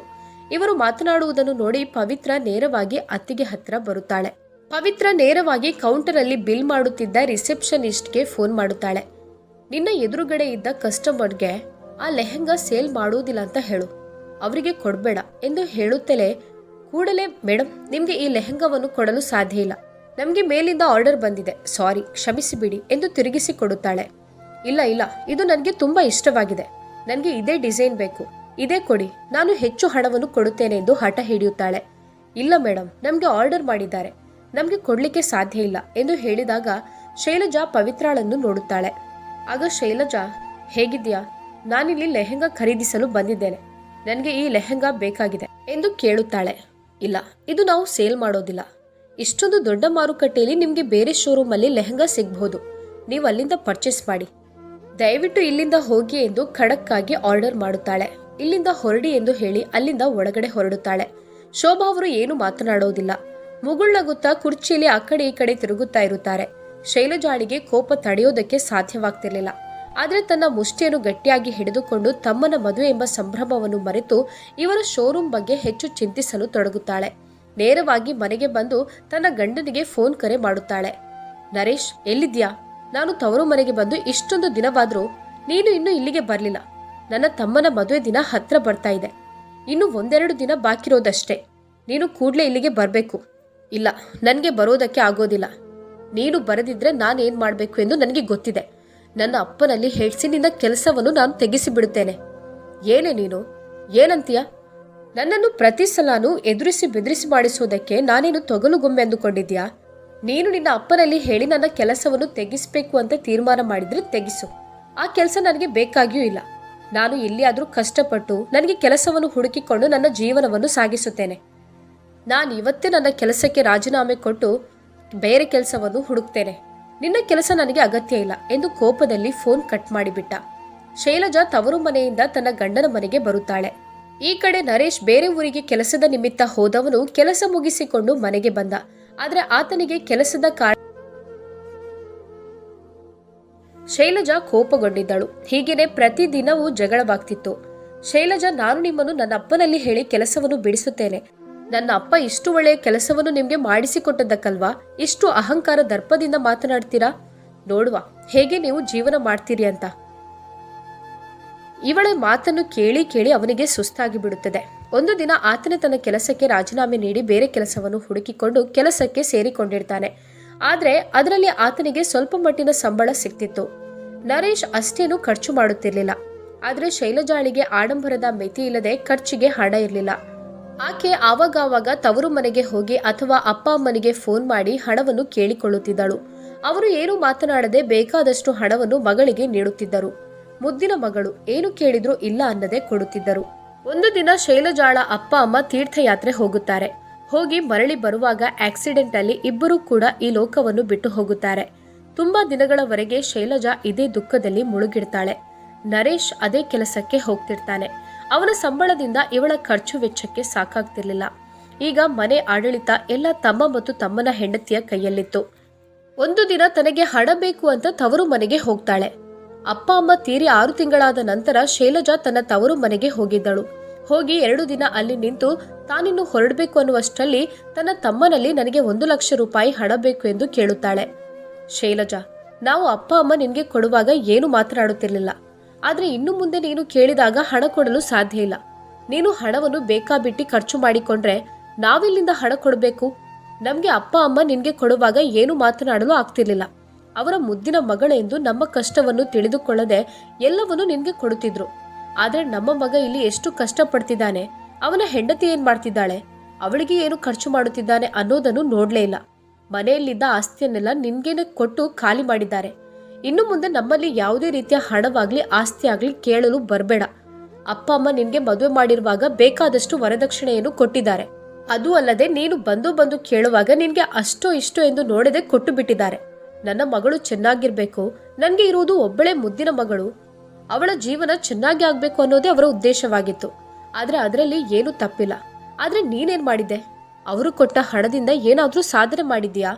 Speaker 1: ಇವರು ಮಾತನಾಡುವುದನ್ನು ನೋಡಿ ಪವಿತ್ರ ನೇರವಾಗಿ ಅತ್ತಿಗೆ ಹತ್ರ ಬರುತ್ತಾಳೆ. ಪವಿತ್ರ ನೇರವಾಗಿ ಕೌಂಟರ್ ಅಲ್ಲಿ ಬಿಲ್ ಮಾಡುತ್ತಿದ್ದ ರಿಸೆಪ್ಷನಿಸ್ಟ್ಗೆ ಫೋನ್ ಮಾಡುತ್ತಾಳೆ. ನಿನ್ನ ಎದುರುಗಡೆ ಇದ್ದ ಕಸ್ಟಮರ್ಗೆ ಆ ಲೆಹಂಗಾ ಸೇಲ್ ಮಾಡುವುದಿಲ್ಲ ಅಂತ ಹೇಳು. ಅವರಿಗೆ ಕೊಡಬೇಡ ಎಂದು ಹೇಳುತ್ತಲೇ ಕೂಡಲೇ ಮೇಡಮ್ ನಿಮಗೆ ಈ ಲೆಹಂಗಾವನ್ನು ಕೊಡಲು ಸಾಧ್ಯ ಇಲ್ಲ. ನಮಗೆ ಮೇಲಿಂದ ಆರ್ಡರ್ ಬಂದಿದೆ. ಸಾರಿ ಕ್ಷಮಿಸಿಬಿಡಿ ಎಂದು ತಿರುಗಿಸಿ ಕೊಡುತ್ತಾಳೆ. ಇಲ್ಲ ಇಲ್ಲ. ಇದು ನನಗೆ ತುಂಬಾ ಇಷ್ಟವಾಗಿದೆ. ನನಗೆ ಇದೇ ಡಿಸೈನ್ ಬೇಕು. ಇದೇ ಕೊಡಿ. ನಾನು ಹೆಚ್ಚು ಹಣವನ್ನು ಕೊಡುತ್ತೇನೆ ಎಂದು ಹಠ ಹಿಡಿಯುತ್ತಾಳೆ. ಇಲ್ಲ ಮೇಡಮ್ ನಮಗೆ ಆರ್ಡರ್ ಮಾಡಿದ್ದಾರೆ. ನಮಗೆ ಕೊಡಲಿಕ್ಕೆ ಸಾಧ್ಯ ಇಲ್ಲ ಎಂದು ಹೇಳಿದಾಗ ಶೈಲಜಾ ಪವಿತ್ರಾಳನ್ನು ನೋಡುತ್ತಾಳೆ. ಆಗ ಶೈಲಜಾ ಹೇಗಿದ್ಯಾ ನಾನಿಲ್ಲಿ ಲೆಹೆಂಗಾ ಖರೀದಿಸಲು ಬಂದಿದ್ದೇನೆ. ನನಗೆ ಈ ಲೆಹೆಂಗಾ ಬೇಕಾಗಿದೆ ಎಂದು ಕೇಳುತ್ತಾಳೆ. ಇಲ್ಲ, ಇದು ನಾವು ಸೇಲ್ ಮಾಡೋದಿಲ್ಲ. ಇಷ್ಟೊಂದು ದೊಡ್ಡ ಮಾರುಕಟ್ಟೆಯಲ್ಲಿ ನಿಮಗೆ ಬೇರೆ ಶೋರೂಮಲ್ಲಿ ಲೆಹೆಂಗಾ ಸಿಗಬಹುದು. ನೀವು ಅಲ್ಲಿಂದ ಪರ್ಚೇಸ್ ಮಾಡಿ. ದಯವಿಟ್ಟು ಇಲ್ಲಿಂದ ಹೋಗಿ ಎಂದು ಖಡಕ್ಕಾಗಿ ಆರ್ಡರ್ ಮಾಡುತ್ತಾಳೆ. ಇಲ್ಲಿಂದ ಹೊರಡಿ ಎಂದು ಹೇಳಿ ಅಲ್ಲಿಂದ ಒಳಗಡೆ ಹೊರಡುತ್ತಾಳೆ. ಶೋಭಾ ಅವರು ಏನು ಮಾತನಾಡೋದಿಲ್ಲ. ಮುಗುಳ್ನಗುತ್ತಾ ಕುರ್ಚಿಯಲ್ಲಿ ಆ ಕಡೆ ಈ ಕಡೆ ತಿರುಗುತ್ತಾ ಇರುತ್ತಾರೆ. ಶೈಲಜಾಳಿಗೆ ಕೋಪ ತಡೆಯೋದಕ್ಕೆ ಸಾಧ್ಯವಾಗ್ತಿರ್ಲಿಲ್ಲ. ಆದರೆ ತನ್ನ ಮುಷ್ಟಿಯನ್ನು ಗಟ್ಟಿಯಾಗಿ ಹಿಡಿದುಕೊಂಡು ತಮ್ಮನ ಮದುವೆ ಎಂಬ ಸಂಭ್ರಮವನ್ನು ಮರೆತು ಇವರ ಶೋರೂಮ್ ಬಗ್ಗೆ ಹೆಚ್ಚು ಚಿಂತಿಸಲು ತೊಡಗುತ್ತಾಳೆ. ನೇರವಾಗಿ ಮನೆಗೆ ಬಂದು ತನ್ನ ಗಂಡನಿಗೆ ಫೋನ್ ಕರೆ ಮಾಡುತ್ತಾಳೆ. ನರೇಶ್ ಎಲ್ಲಿದ್ಯಾ ನಾನು ತವರು ಮನೆಗೆ ಬಂದು ಇಷ್ಟೊಂದು ದಿನವಾದರೂ ನೀನು ಇನ್ನೂ ಇಲ್ಲಿಗೆ ಬರಲಿಲ್ಲ. ನನ್ನ ತಮ್ಮನ ಮದುವೆ ದಿನ ಹತ್ರ ಬರ್ತಾ ಇದೆ. ಇನ್ನು ಒಂದೆರಡು ದಿನ ಬಾಕಿರೋದಷ್ಟೇ. ನೀನು ಕೂಡಲೇ ಇಲ್ಲಿಗೆ ಬರಬೇಕು. ಇಲ್ಲ, ನನಗೆ ಬರೋದಕ್ಕೆ ಆಗೋದಿಲ್ಲ. ನೀನು ಬರದಿದ್ರೆ ನಾನೇನು ಮಾಡಬೇಕು ಎಂದು ನನಗೆ ಗೊತ್ತಿದೆ. ನನ್ನ ಅಪ್ಪನಲ್ಲಿ ಹೆಡ್ಸಿ ನಿನ್ನ ಕೆಲಸವನ್ನು ನಾನು ತೆಗೆಸಿ ಬಿಡುತ್ತೇನೆ ಏನೇ ನೀನು? ಏನಂತೀಯ? ನನ್ನನ್ನು ಪ್ರತಿ ಸಲನೂ ಎದುರಿಸಿ ಬೆದರಿಸಿ ಮಾಡಿಸುವುದಕ್ಕೆ ನಾನೇನು ತೊಗಲುಗೊಮ್ಮೆ ಅಂದುಕೊಂಡಿದ್ಯಾ ನೀನು ನಿನ್ನ ಅಪ್ಪನಲ್ಲಿ ಹೇಳಿ ನನ್ನ ಕೆಲಸವನ್ನು ತೆಗೆಸಬೇಕು ಅಂತ ತೀರ್ಮಾನ ಮಾಡಿದ್ರೆ ತೆಗಿಸು. ಆ ಕೆಲಸ ನನಗೆ ಬೇಕಾಗಿಯೂ ಇಲ್ಲ. ನಾನು ಎಲ್ಲಿಯಾದರೂ ಕಷ್ಟಪಟ್ಟು ನನಗೆ ಕೆಲಸವನ್ನು ಹುಡುಕಿಕೊಂಡು ನನ್ನ ಜೀವನವನ್ನು ಸಾಗಿಸುತ್ತೇನೆ. ನಾನು ಇವತ್ತೇ ನನ್ನ ಕೆಲಸಕ್ಕೆ ರಾಜೀನಾಮೆ ಕೊಟ್ಟು ಬೇರೆ ಕೆಲಸವನ್ನು ಹುಡುಕ್ತೇನೆ. ನಿನ್ನ ಕೆಲಸ ನನಗೆ ಅಗತ್ಯ ಇಲ್ಲ ಎಂದು ಕೋಪದಲ್ಲಿ ಫೋನ್ ಕಟ್ ಮಾಡಿಬಿಟ್ಟ. ಶೈಲಜಾ ತವರು ಮನೆಯಿಂದ ತನ್ನ ಗಂಡನ ಮನೆಗೆ ಬರುತ್ತಾಳೆ. ಈ ಕಡೆ ನರೇಶ್ ಬೇರೆ ಊರಿಗೆ ಕೆಲಸದ ನಿಮಿತ್ತ ಹೋದವನು ಕೆಲಸ ಮುಗಿಸಿಕೊಂಡು ಮನೆಗೆ ಬಂದ. ಆದ್ರೆ ಆತನಿಗೆ ಕೆಲಸದ ಕಾರಣ ಶೈಲಜಾ ಕೋಪಗೊಂಡಿದ್ದಳು. ಹೀಗೇನೆ ಪ್ರತಿದಿನವೂ ಜಗಳವಾಗ್ತಿತ್ತು. ಶೈಲಜಾ, ನಾನು ನಿಮ್ಮನ್ನು ನನ್ನ ಅಪ್ಪನಲ್ಲಿ ಹೇಳಿ ಕೆಲಸವನ್ನು ಬಿಡಿಸುತ್ತೇನೆ. ನನ್ನ ಅಪ್ಪ ಇಷ್ಟು ಒಳ್ಳೆಯ ಕೆಲಸವನ್ನು ನಿಮಗೆ ಮಾಡಿಸಿಕೊಟ್ಟದ್ದಕ್ಕಲ್ವಾ? ಇಷ್ಟು ಅಹಂಕಾರ ದರ್ಪದಿಂದ ಮಾತನಾಡ್ತೀರಾ? ನೋಡುವ. ಹೇಗೆ ನೀವು ಜೀವನ ಮಾಡ್ತೀರಿ ಅಂತ. ಇವಳ ಮಾತನ್ನು ಕೇಳಿ ಕೇಳಿ ಅವನಿಗೆ ಸುಸ್ತಾಗಿ ಬಿಡುತ್ತದೆ ಒಂದು ದಿನ ಆತನೇ ತನ್ನ ಕೆಲಸಕ್ಕೆ ರಾಜೀನಾಮೆ ನೀಡಿ ಬೇರೆ ಕೆಲಸವನ್ನು ಹುಡುಕಿಕೊಂಡು ಕೆಲಸಕ್ಕೆ ಸೇರಿಕೊಂಡಿರ್ತಾನೆ. ಆದರೆ ಅದರಲ್ಲಿ ಆತನಿಗೆ ಸ್ವಲ್ಪ ಮಟ್ಟಿನ ಸಂಬಳ ಸಿಕ್ತಿತ್ತು. ನರೇಶ್ ಅಷ್ಟೇನು ಖರ್ಚು ಮಾಡುತ್ತಿರಲಿಲ್ಲ. ಆದರೆ ಶೈಲಜಾಳಿಗೆ ಆಡಂಬರದ ಮಿತಿ ಇಲ್ಲದೆ ಖರ್ಚಿಗೆ ಹಣ ಇರಲಿಲ್ಲ. ಆಕೆ ಆವಾಗಾವಾಗ ತವರು ಮನೆಗೆ ಹೋಗಿ ಅಥವಾ ಅಪ್ಪ ಅಮ್ಮನಿಗೆ ಫೋನ್ ಮಾಡಿ ಹಣವನ್ನು ಕೇಳಿಕೊಳ್ಳುತ್ತಿದ್ದಳು. ಅವರು ಏನು ಮಾತನಾಡದೆ ಬೇಕಾದಷ್ಟು ಹಣವನ್ನು ಮಗಳಿಗೆ ನೀಡುತ್ತಿದ್ದರು. ಮುದ್ದಿನ ಮಗಳು ಏನು ಕೇಳಿದ್ರೂ ಇಲ್ಲ ಅನ್ನದೆ ಕೊಡುತ್ತಿದ್ದರು. ಒಂದು ದಿನ ಶೈಲಜಾಳ ಅಪ್ಪ ಅಮ್ಮ ತೀರ್ಥಯಾತ್ರೆ ಹೋಗುತ್ತಾರೆ. ಹೋಗಿ ಮರಳಿ ಬರುವಾಗ ಆಕ್ಸಿಡೆಂಟ್ ಅಲ್ಲಿ ಇಬ್ಬರೂ ಕೂಡ ಈ ಲೋಕವನ್ನು ಬಿಟ್ಟು ಹೋಗುತ್ತಾರೆ. ತುಂಬಾ ದಿನಗಳವರೆಗೆ ಶೈಲಜಾ ಇದೇ ದುಃಖದಲ್ಲಿ ಮುಳುಗಿಡ್ತಾಳೆ ನರೇಶ್ ಅದೇ ಕೆಲಸಕ್ಕೆ ಹೋಗ್ತಿರ್ತಾನೆ. ಅವನ ಸಂಬಳದಿಂದ ಇವಳ ಖರ್ಚು ವೆಚ್ಚಕ್ಕೆ ಸಾಕಾಗ್ತಿರ್ಲಿಲ್ಲ. ಈಗ ಮನೆ ಆಡಳಿತ ಎಲ್ಲ ತಮ್ಮ ಮತ್ತು ತಮ್ಮನ ಹೆಂಡತಿಯ ಕೈಯಲ್ಲಿತ್ತು. ಒಂದು ದಿನ ತನಗೆ ಹಣ ಬೇಕು ಅಂತ ತವರು ಮನೆಗೆ ಹೋಗ್ತಾಳೆ. ಅಪ್ಪ ಅಮ್ಮ ತೀರಿ ಆರು ತಿಂಗಳಾದ ನಂತರ ಶೈಲಜಾ ತನ್ನ ತವರು ಮನೆಗೆ ಹೋಗಿದ್ದಳು. ಹೋಗಿ ಎರಡು ದಿನ ಅಲ್ಲಿ ನಿಂತು ತಾನಿನ್ನು ಹೊರಡಬೇಕು ಅನ್ನುವಷ್ಟರಲ್ಲಿ ತನ್ನ ತಮ್ಮನಲ್ಲಿ ನನಗೆ ಒಂದು ಲಕ್ಷ ರೂಪಾಯಿ ಹಣ ಬೇಕು ಎಂದು ಕೇಳುತ್ತಾಳೆ. ಶೈಲಜಾ, ನಾವು ಅಪ್ಪ ಅಮ್ಮ ನಿನಗೆ ಕೊಡುವಾಗ ಏನು ಮಾತನಾಡುತ್ತಿರಲಿಲ್ಲ. ಆದರೆ ಇನ್ನು ಮುಂದೆ ನೀನು ಕೇಳಿದಾಗ ಹಣ ಕೊಡಲು ಸಾಧ್ಯ ಇಲ್ಲ. ನೀನು ಹಣವನ್ನು ಬೇಕಾಬಿಟ್ಟಿ ಖರ್ಚು ಮಾಡಿಕೊಂಡ್ರೆ ನಾವಿಲ್ಲಿಂದ ಹಣ ಕೊಡಬೇಕು? ನಮಗೆ ಅಪ್ಪ ಅಮ್ಮ ನಿನಗೆ ಕೊಡುವಾಗ ಏನು ಮಾತನಾಡಲು ಆಗ್ತಿರ್ಲಿಲ್ಲ. ಅವರ ಮುದ್ದಿನ ಮಗಳೆಂದು ನಮ್ಮ ಕಷ್ಟವನ್ನು ತಿಳಿದುಕೊಳ್ಳದೆ ಎಲ್ಲವನ್ನು ನಿನಗೆ ಕೊಡುತ್ತಿದ್ರು. ಆದರೆ ನಮ್ಮ ಮಗ ಇಲ್ಲಿ ಎಷ್ಟು ಕಷ್ಟಪಡ್ತಿದ್ದಾನೆ? ಅವನ ಹೆಂಡತಿ ಏನ್ ಮಾಡ್ತಿದ್ದಾಳೆ? ಅವಳಿಗೆ ಏನು ಖರ್ಚು ಮಾಡುತ್ತಿದ್ದಾನೆ ಅನ್ನೋದನ್ನು ನೋಡ್ಲೇ ಇಲ್ಲ. ಮನೆಯಲ್ಲಿದ್ದ ಆಸ್ತಿಯನ್ನೆಲ್ಲ ನಿನ್ಗೇನೆ ಕೊಟ್ಟು ಖಾಲಿ ಮಾಡಿದ್ದಾರೆ. ಇನ್ನು ಮುಂದೆ ನಮ್ಮಲ್ಲಿ ಯಾವುದೇ ರೀತಿಯ ಹಣವಾಗ್ಲಿ, ಆಸ್ತಿ ಆಗ್ಲಿ ಕೇಳಲು ಬರಬೇಡ. ಅಪ್ಪ, ಅಮ್ಮ ನಿನ್ಗೆ ಮದುವೆ ಮಾಡಿರುವಾಗ ಬೇಕಾದಷ್ಟು ವರದಕ್ಷಿಣೆಯನ್ನು ಕೊಟ್ಟಿದ್ದಾರೆ. ಅದು ಅಲ್ಲದೆ ನೀನು ಬಂದು ಬಂದು ಕೇಳುವಾಗ ನಿನ್ಗೆ ಅಷ್ಟೋ ಇಷ್ಟೋ ಎಂದು ನೋಡದೆ ಕೊಟ್ಟು ಬಿಟ್ಟಿದ್ದಾರೆ. ನನ್ನ ಮಗಳು ಚೆನ್ನಾಗಿರ್ಬೇಕು. ನನಗೆ ಇರುವುದು ಒಬ್ಬಳೇ ಮುದ್ದಿನ ಮಗಳು. ಅವಳ ಜೀವನ ಚೆನ್ನಾಗಿ ಆಗ್ಬೇಕು ಅನ್ನೋದೇ ಅವರ ಉದ್ದೇಶವಾಗಿತ್ತು. ಆದ್ರೆ ಅದರಲ್ಲಿ ಏನು ತಪ್ಪಿಲ್ಲ. ಆದ್ರೆ ನೀನೇನ್ ಮಾಡಿದ್ದೆ? ಅವರು ಕೊಟ್ಟ ಹಣದಿಂದ ಏನಾದ್ರೂ ಸಾಧನೆ ಮಾಡಿದ್ಯಾ?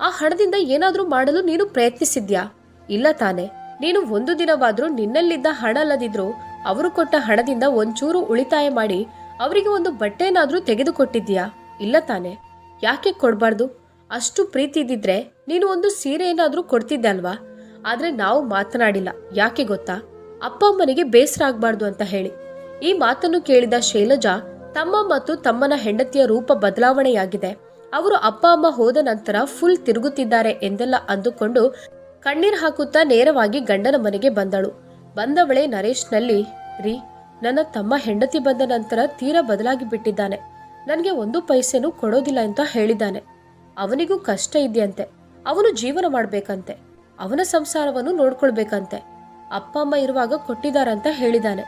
Speaker 1: ಆ ಹಣದಿಂದ ಏನಾದ್ರೂ ಮಾಡಲು ನೀನು ಪ್ರಯತ್ನಿಸಿದ್ಯಾ? ಇಲ್ಲ ತಾನೆ. ನೀನು ಒಂದು ದಿನವಾದ್ರೂ ನಿನ್ನಲ್ಲಿದ್ದ ಹಣ ಅಲ್ಲದಿದ್ರು ಅವರು ಕೊಟ್ಟ ಹಣದಿಂದ ಒಂಚೂರು ಉಳಿತಾಯ ಮಾಡಿ ಅವರಿಗೆ ಒಂದು ಬಟ್ಟೆನಾದ್ರೂ ತೆಗೆದುಕೊಟ್ಟಿದ್ಯಾ? ಇಲ್ಲ ತಾನೆ. ಯಾಕೆ ಕೊಡಬಾರ್ದು? ಅಷ್ಟು ಪ್ರೀತಿ ಇದ್ದಿದ್ರೆ ನೀನು ಒಂದು ಸೀರೆ ಏನಾದರೂ ಕೊಡ್ತಿದ್ದೆ ಅಲ್ವಾ? ಆದರೆ ನಾವು ಮಾತನಾಡಿಲ್ಲ. ಯಾಕೆ ಗೊತ್ತಾ? ಅಪ್ಪ ಅಮ್ಮನಿಗೆ ಬೇಸರ ಆಗಬಾರ್ದು ಅಂತ ಹೇಳಿ. ಈ ಮಾತನ್ನು ಕೇಳಿದ ಶೈಲಜಾ, ತಮ್ಮ ಮತ್ತು ತಮ್ಮನ ಹೆಂಡತಿಯ ರೂಪ ಬದಲಾವಣೆಯಾಗಿದೆ. ಅವರು ಅಪ್ಪ ಅಮ್ಮ ಹೋದ ನಂತರ ಫುಲ್ ತಿರುಗುತ್ತಿದ್ದಾರೆ ಎಂದೆಲ್ಲ ಅಂದುಕೊಂಡು ಕಣ್ಣೀರು ಹಾಕುತ್ತಾ ನೇರವಾಗಿ ಗಂಡನ ಮನೆಗೆ ಬಂದಳು. ಬಂದವಳೆ ನರೇಶ್ನಲ್ಲಿ, ರೀ, ನನ್ನ ತಮ್ಮ ಹೆಂಡತಿ ಬಂದ ನಂತರ ತೀರಾ ಬದಲಾಗಿ ಬಿಟ್ಟಿದ್ದಾನೆ. ನನಗೆ ಒಂದು ಪೈಸೆನೂ ಕೊಡೋದಿಲ್ಲ ಅಂತ ಹೇಳಿದ್ದಾನೆ. ಅವನಿಗೂ ಕಷ್ಟ ಇದೆಯಂತೆ. ಅವನು ಜೀವನ ಮಾಡಬೇಕಂತೆ. ಅವನ ಸಂಸಾರವನ್ನು ನೋಡ್ಕೊಳ್ಬೇಕಂತೆ. ಅಪ್ಪ, ಅಮ್ಮ ಇರುವಾಗ ಕೊಟ್ಟಿದಾರಂತ ಹೇಳಿದಾನೆ.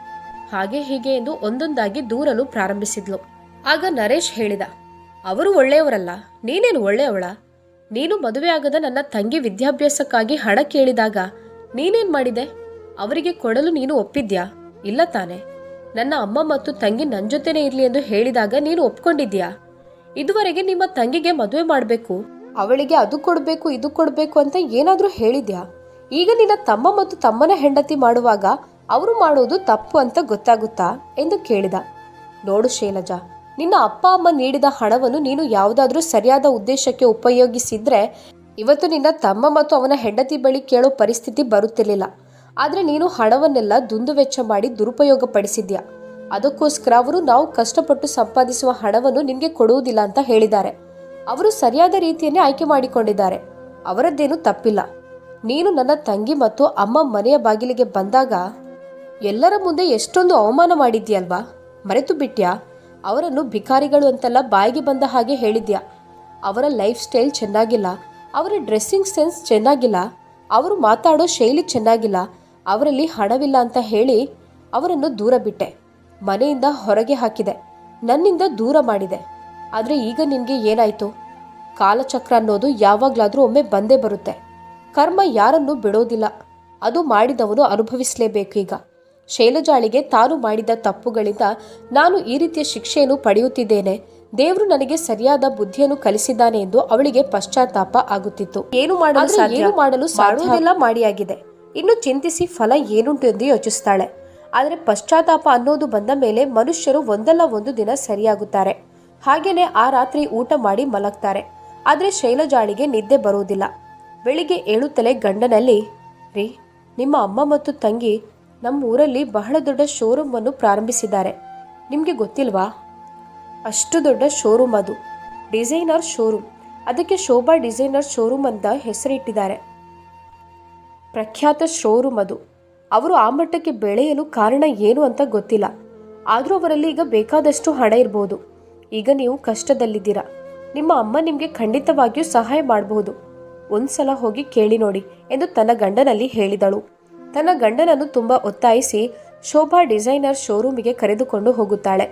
Speaker 1: ಹಾಗೆ ಹೀಗೆ ಎಂದು ಒಂದೊಂದಾಗಿ ದೂರಲು ಪ್ರಾರಂಭಿಸಿದ್ಲು. ಆಗ ನರೇಶ್ ಹೇಳಿದ, ಅವರು ಒಳ್ಳೆಯವರಲ್ಲ, ನೀನೇನು ಒಳ್ಳೆಯವಳ? ನೀನು ಮದುವೆ ಆಗದ ನನ್ನ ತಂಗಿ ವಿದ್ಯಾಭ್ಯಾಸಕ್ಕಾಗಿ ಹಣ ಕೇಳಿದಾಗ ನೀನೇನ್ ಮಾಡಿದೆ? ಅವರಿಗೆ ಕೊಡಲು ನೀನು ಒಪ್ಪಿದ್ಯಾ? ಇಲ್ಲ ತಾನೆ. ನನ್ನ ಅಮ್ಮ ಮತ್ತು ತಂಗಿ ನನ್ನ ಜೊತೆನೇ ಇರಲಿ ಎಂದು ಹೇಳಿದಾಗ ನೀನು ಒಪ್ಕೊಂಡಿದ್ಯಾ? ಇದುವರೆಗೆ ನಿಮ್ಮ ತಂಗಿಗೆ ಮದುವೆ ಮಾಡಬೇಕು. ಅವಳಿಗೆ ಅದು ಕೊಡಬೇಕು, ಇದು ಕೊಡಬೇಕು ಅಂತ ಏನಾದರೂ ಹೇಳಿದ್ಯಾ? ಈಗ ನಿನ್ನ ತಮ್ಮ ಮತ್ತು ತಮ್ಮನ ಹೆಂಡತಿ ಮಾಡುವಾಗ ಅವರು ಮಾಡೋದು ತಪ್ಪು ಅಂತ ಗೊತ್ತಾಗುತ್ತಾ? ಎಂದು ಕೇಳಿದ. ನೋಡು ಶೈಲಜಾ, ನಿನ್ನ ಅಪ್ಪ ಅಮ್ಮ ನೀಡಿದ ಹಣವನ್ನು ನೀನು ಯಾವುದಾದ್ರೂ ಸರಿಯಾದ ಉದ್ದೇಶಕ್ಕೆ ಉಪಯೋಗಿಸಿದ್ರೆ ಇವತ್ತು ನಿನ್ನ ತಮ್ಮ ಮತ್ತು ಅವನ ಹೆಂಡತಿ ಬಳಿ ಕೇಳೋ ಪರಿಸ್ಥಿತಿ ಬರುತ್ತಿರಲಿಲ್ಲ. ಆದರೆ ನೀನು ಹಣವನ್ನೆಲ್ಲ ದುಂದು ವೆಚ್ಚ ಮಾಡಿ ದುರುಪಯೋಗ ಪಡಿಸಿದ್ಯಾ ಅದಕ್ಕೋಸ್ಕರ ಅವರು ನಾವು ಕಷ್ಟಪಟ್ಟು ಸಂಪಾದಿಸುವ ಹಣವನ್ನು ನಿನಗೆ ಕೊಡುವುದಿಲ್ಲ ಅಂತ ಹೇಳಿದ್ದಾರೆ. ಅವರು ಸರಿಯಾದ ರೀತಿಯನ್ನೇ ಆಯ್ಕೆ ಮಾಡಿಕೊಂಡಿದ್ದಾರೆ. ಅವರದ್ದೇನು ತಪ್ಪಿಲ್ಲ. ನೀನು ನನ್ನ ತಂಗಿ ಮತ್ತು ಅಮ್ಮ ಮನೆಯ ಬಾಗಿಲಿಗೆ ಬಂದಾಗ ಎಲ್ಲರ ಮುಂದೆ ಎಷ್ಟೊಂದು ಅವಮಾನ ಮಾಡಿದ್ಯಲ್ವಾ ಮರೆತು ಬಿಟ್ಯಾ? ಅವರನ್ನು ಭಿಕಾರಿಗಳು ಅಂತೆಲ್ಲ ಬಾಯಿಗೆ ಬಂದ ಹಾಗೆ ಹೇಳಿದ್ಯಾ? ಅವರ ಲೈಫ್ ಸ್ಟೈಲ್ ಚೆನ್ನಾಗಿಲ್ಲ. ಅವರ ಡ್ರೆಸ್ಸಿಂಗ್ ಸೆನ್ಸ್ ಚೆನ್ನಾಗಿಲ್ಲ. ಅವರು ಮಾತಾಡೋ ಶೈಲಿ ಚೆನ್ನಾಗಿಲ್ಲ. ಅವರಲ್ಲಿ ಹಣವಿಲ್ಲ ಅಂತ ಹೇಳಿ ಅವರನ್ನು ದೂರ ಬಿಟ್ಟೆ. ಮನೆಯಿಂದ ಹೊರಗೆ ಹಾಕಿದೆ. ನನ್ನಿಂದ ದೂರ ಮಾಡಿದೆ. ಆದರೆ ಈಗ ನಿನಗೆ ಏನಾಯಿತು? ಕಾಲಚಕ್ರ ಅನ್ನೋದು ಯಾವಾಗಲಾದರೂ ಒಮ್ಮೆ ಬಂದೇ ಬರುತ್ತೆ. ಕರ್ಮ ಯಾರನ್ನು ಬಿಡೋದಿಲ್ಲ. ಅದು ಮಾಡಿದವನು ಅನುಭವಿಸಲೇಬೇಕು ಈಗ. ಶೈಲಜಾಳಿಗೆ ತಾನು ಮಾಡಿದ ತಪ್ಪುಗಳಿಂದ ನಾನು ಈ ರೀತಿಯ ಶಿಕ್ಷೆಯನ್ನು ಪಡೆಯುತ್ತಿದ್ದೇನೆ. ದೇವರು ನನಗೆ ಸರಿಯಾದ ಬುದ್ಧಿಯನ್ನು ಕಲಿಸಿದ್ದಾನೆ ಎಂದು ಅವಳಿಗೆ ಪಶ್ಚಾತ್ತಾಪ ಆಗುತ್ತಿತ್ತು. ಏನು ಮಾಡಲು ಏನು ಮಾಡಲು ಸಾಧ್ಯವಿಲ್ಲ ಮಾಡಿಯಾಗಿದೆ. ಇನ್ನು ಚಿಂತಿಸಿ ಫಲ ಏನುಂಟು ಎಂದು ಯೋಚಿಸ್ತಾಳೆ. ಆದರೆ ಪಶ್ಚಾತ್ತಾಪ ಅನ್ನೋದು ಬಂದ ಮೇಲೆ ಮನುಷ್ಯರು ಒಂದಲ್ಲ ಒಂದು ದಿನ ಸರಿಯಾಗುತ್ತಾರೆ. ಹಾಗೇನೆ ಆ ರಾತ್ರಿ ಊಟ ಮಾಡಿ ಮಲಗ್ತಾರೆ. ಆದರೆ ಶೈಲಜಾಳಿಗೆ ನಿದ್ದೆ ಬರುವುದಿಲ್ಲ. ಬೆಳಿಗ್ಗೆ ಏಳುತ್ತಲೇ ಗಂಡನಲ್ಲಿ, ರೀ, ನಿಮ್ಮ ಅಮ್ಮ ಮತ್ತು ತಂಗಿ ನಮ್ಮ ಊರಲ್ಲಿ ಬಹಳ ದೊಡ್ಡ ಶೋರೂಮ್ ಅನ್ನು ಪ್ರಾರಂಭಿಸಿದ್ದಾರೆ. ನಿಮಗೆ ಗೊತ್ತಿಲ್ವಾ? ಅಷ್ಟು ದೊಡ್ಡ ಶೋರೂಮ್ ಅದು. ಡಿಸೈನರ್ ಶೋರೂಮ್ ಅದಕ್ಕೆ ಶೋಭಾ ಡಿಸೈನರ್ ಶೋರೂಮ್ ಅಂತ ಹೆಸರಿಟ್ಟಿದ್ದಾರೆ. ಪ್ರಖ್ಯಾತ ಶೋರೂಮ್ ಅದು. ಅವರು ಆ ಮಟ್ಟಕ್ಕೆ ಬೆಳೆಯಲು ಕಾರಣ ಏನು ಅಂತ ಗೊತ್ತಿಲ್ಲ. ಆದರೂ ಅವರಲ್ಲಿ ಈಗ ಬೇಕಾದಷ್ಟು ಹಣ ಇರ್ಬೋದು. ಈಗ ನೀವು ಕಷ್ಟದಲ್ಲಿದ್ದೀರಾ. ನಿಮ್ಮ ಅಮ್ಮ ನಿಮಗೆ ಖಂಡಿತವಾಗಿಯೂ ಸಹಾಯ ಮಾಡಬಹುದು. ಒಂದ್ಸಲ ಹೋಗಿ ಕೇಳಿ ನೋಡಿ ಎಂದು ತನ್ನ ಗಂಡನಲ್ಲಿ ಹೇಳಿದಳು. ತನ್ನ ಗಂಡನನ್ನು ತುಂಬ ಒತ್ತಾಯಿಸಿ ಶೋಭಾ ಡಿಸೈನರ್ ಶೋರೂಮಿಗೆ ಕರೆದುಕೊಂಡು ಹೋಗುತ್ತಾಳೆ.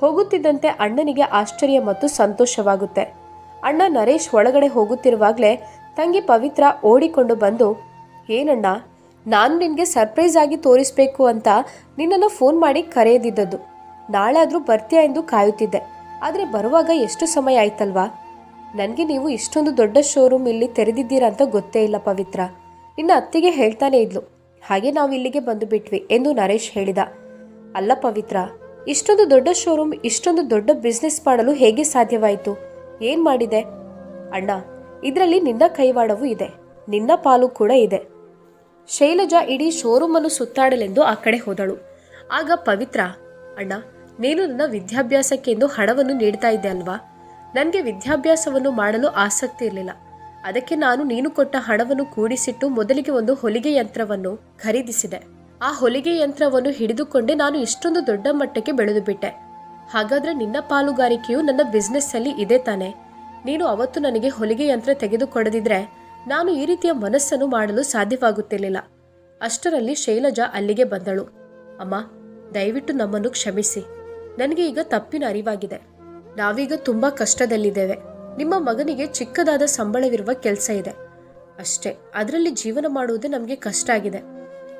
Speaker 1: ಹೋಗುತ್ತಿದ್ದಂತೆ ಅಣ್ಣನಿಗೆ ಆಶ್ಚರ್ಯ ಮತ್ತು ಸಂತೋಷವಾಗುತ್ತೆ. ಅಣ್ಣ ನರೇಶ್ ಒಳಗಡೆ ಹೋಗುತ್ತಿರುವಾಗಲೇ ತಂಗಿ ಪವಿತ್ರ ಓಡಿಕೊಂಡು ಬಂದು, ಏನಣ್ಣ, ನಾನು ನಿನಗೆ ಸರ್ಪ್ರೈಸ್ ಆಗಿ ತೋರಿಸ್ಬೇಕು ಅಂತ ನಿನ್ನನ್ನು ಫೋನ್ ಮಾಡಿ ಕರೆಯದಿದ್ದದ್ದು. ನಾಳೆ ಆದರೂ ಬರ್ತೀಯಾ ಎಂದು ಕಾಯುತ್ತಿದ್ದೆ. ಆದರೆ ಬರುವಾಗ ಎಷ್ಟು ಸಮಯ ಆಯ್ತಲ್ವಾ? ನನಗೆ ನೀವು ಇಷ್ಟೊಂದು ದೊಡ್ಡ ಶೋರೂಮ್ ಇಲ್ಲಿ ತೆರೆದಿದ್ದೀರಾ ಅಂತ ಗೊತ್ತೇ ಇಲ್ಲ ಪವಿತ್ರ. ನಿನ್ನ ಅತ್ತಿಗೆ ಹೇಳ್ತಾನೆ ಇದ್ಲು. ಹಾಗೆ ನಾವು ಇಲ್ಲಿಗೆ ಬಂದು ಬಿಟ್ವಿ ಎಂದು ನರೇಶ್ ಹೇಳಿದ. ಅಲ್ಲ ಪವಿತ್ರ, ಇಷ್ಟೊಂದು ದೊಡ್ಡ ಶೋರೂಮ್ ಇಷ್ಟೊಂದು ದೊಡ್ಡ ಬಿಸ್ನೆಸ್ ಮಾಡಲು ಹೇಗೆ ಸಾಧ್ಯವಾಯಿತು? ಏನು ಮಾಡಿದೆ? ಅಣ್ಣ, ಇದರಲ್ಲಿ ನಿನ್ನ ಕೈವಾಡವೂ ಇದೆ. ನಿನ್ನ ಪಾಲು ಕೂಡ ಇದೆ. ಶೈಲಜಾ ಇಡೀ ಶೋರೂಮನ್ನು ಸುತ್ತಾಡಲೆಂದು ಆ ಕಡೆ ಹೋದಳು. ಆಗ ಪವಿತ್ರ, ಅಣ್ಣ ನೀನು ನನ್ನ ವಿದ್ಯಾಭ್ಯಾಸಕ್ಕೆಂದು ಹಣವನ್ನು ನೀಡ್ತಾ ಇದ್ದೆ ಅಲ್ವಾ? ನನಗೆ ವಿದ್ಯಾಭ್ಯಾಸವನ್ನು ಮಾಡಲು ಆಸಕ್ತಿ ಇರಲಿಲ್ಲ. ಅದಕ್ಕೆ ನಾನು ನೀನು ಕೊಟ್ಟ ಹಣವನ್ನು ಕೂಡಿಸಿಟ್ಟು ಮೊದಲಿಗೆ ಒಂದು ಹೊಲಿಗೆ ಯಂತ್ರವನ್ನು ಖರೀದಿಸಿದೆ. ಆ ಹೊಲಿಗೆ ಯಂತ್ರವನ್ನು ಹಿಡಿದುಕೊಂಡೇ ನಾನು ಇಷ್ಟೊಂದು ದೊಡ್ಡ ಮಟ್ಟಕ್ಕೆ ಬೆಳೆದು ಬಿಟ್ಟೆ. ಹಾಗಾದ್ರೆ ನಿನ್ನ ಪಾಲುಗಾರಿಕೆಯು ನನ್ನ ಬಿಸ್ನೆಸ್ಸಲ್ಲಿ ಇದೆ ತಾನೆ. ನೀನು ಅವತ್ತು ನನಗೆ ಹೊಲಿಗೆ ಯಂತ್ರ ತೆಗೆದುಕೊಡದಿದ್ರೆ ನಾನು ಈ ರೀತಿಯ ಮನಸ್ಸನ್ನು ಮಾಡಲು ಸಾಧ್ಯವಾಗುತ್ತಿರಲಿಲ್ಲ. ಅಷ್ಟರಲ್ಲಿ ಶೈಲಜಾ ಅಲ್ಲಿಗೆ ಬಂದಳು. ಅಮ್ಮ, ದಯವಿಟ್ಟು ನಮ್ಮನ್ನು ಕ್ಷಮಿಸಿ. ನನಗೆ ಈಗ ತಪ್ಪಿನ ಅರಿವಾಗಿದೆ. ನಾವೀಗ ತುಂಬಾ ಕಷ್ಟದಲ್ಲಿದ್ದೇವೆ. ನಿಮ್ಮ ಮಗನಿಗೆ ಚಿಕ್ಕದಾದ ಸಂಬಳವಿರುವ ಕೆಲಸ ಇದೆ. ಅಷ್ಟೇ, ಅದರಲ್ಲಿ ಜೀವನ ಮಾಡುವುದೇ ನಮಗೆ ಕಷ್ಟ ಆಗಿದೆ.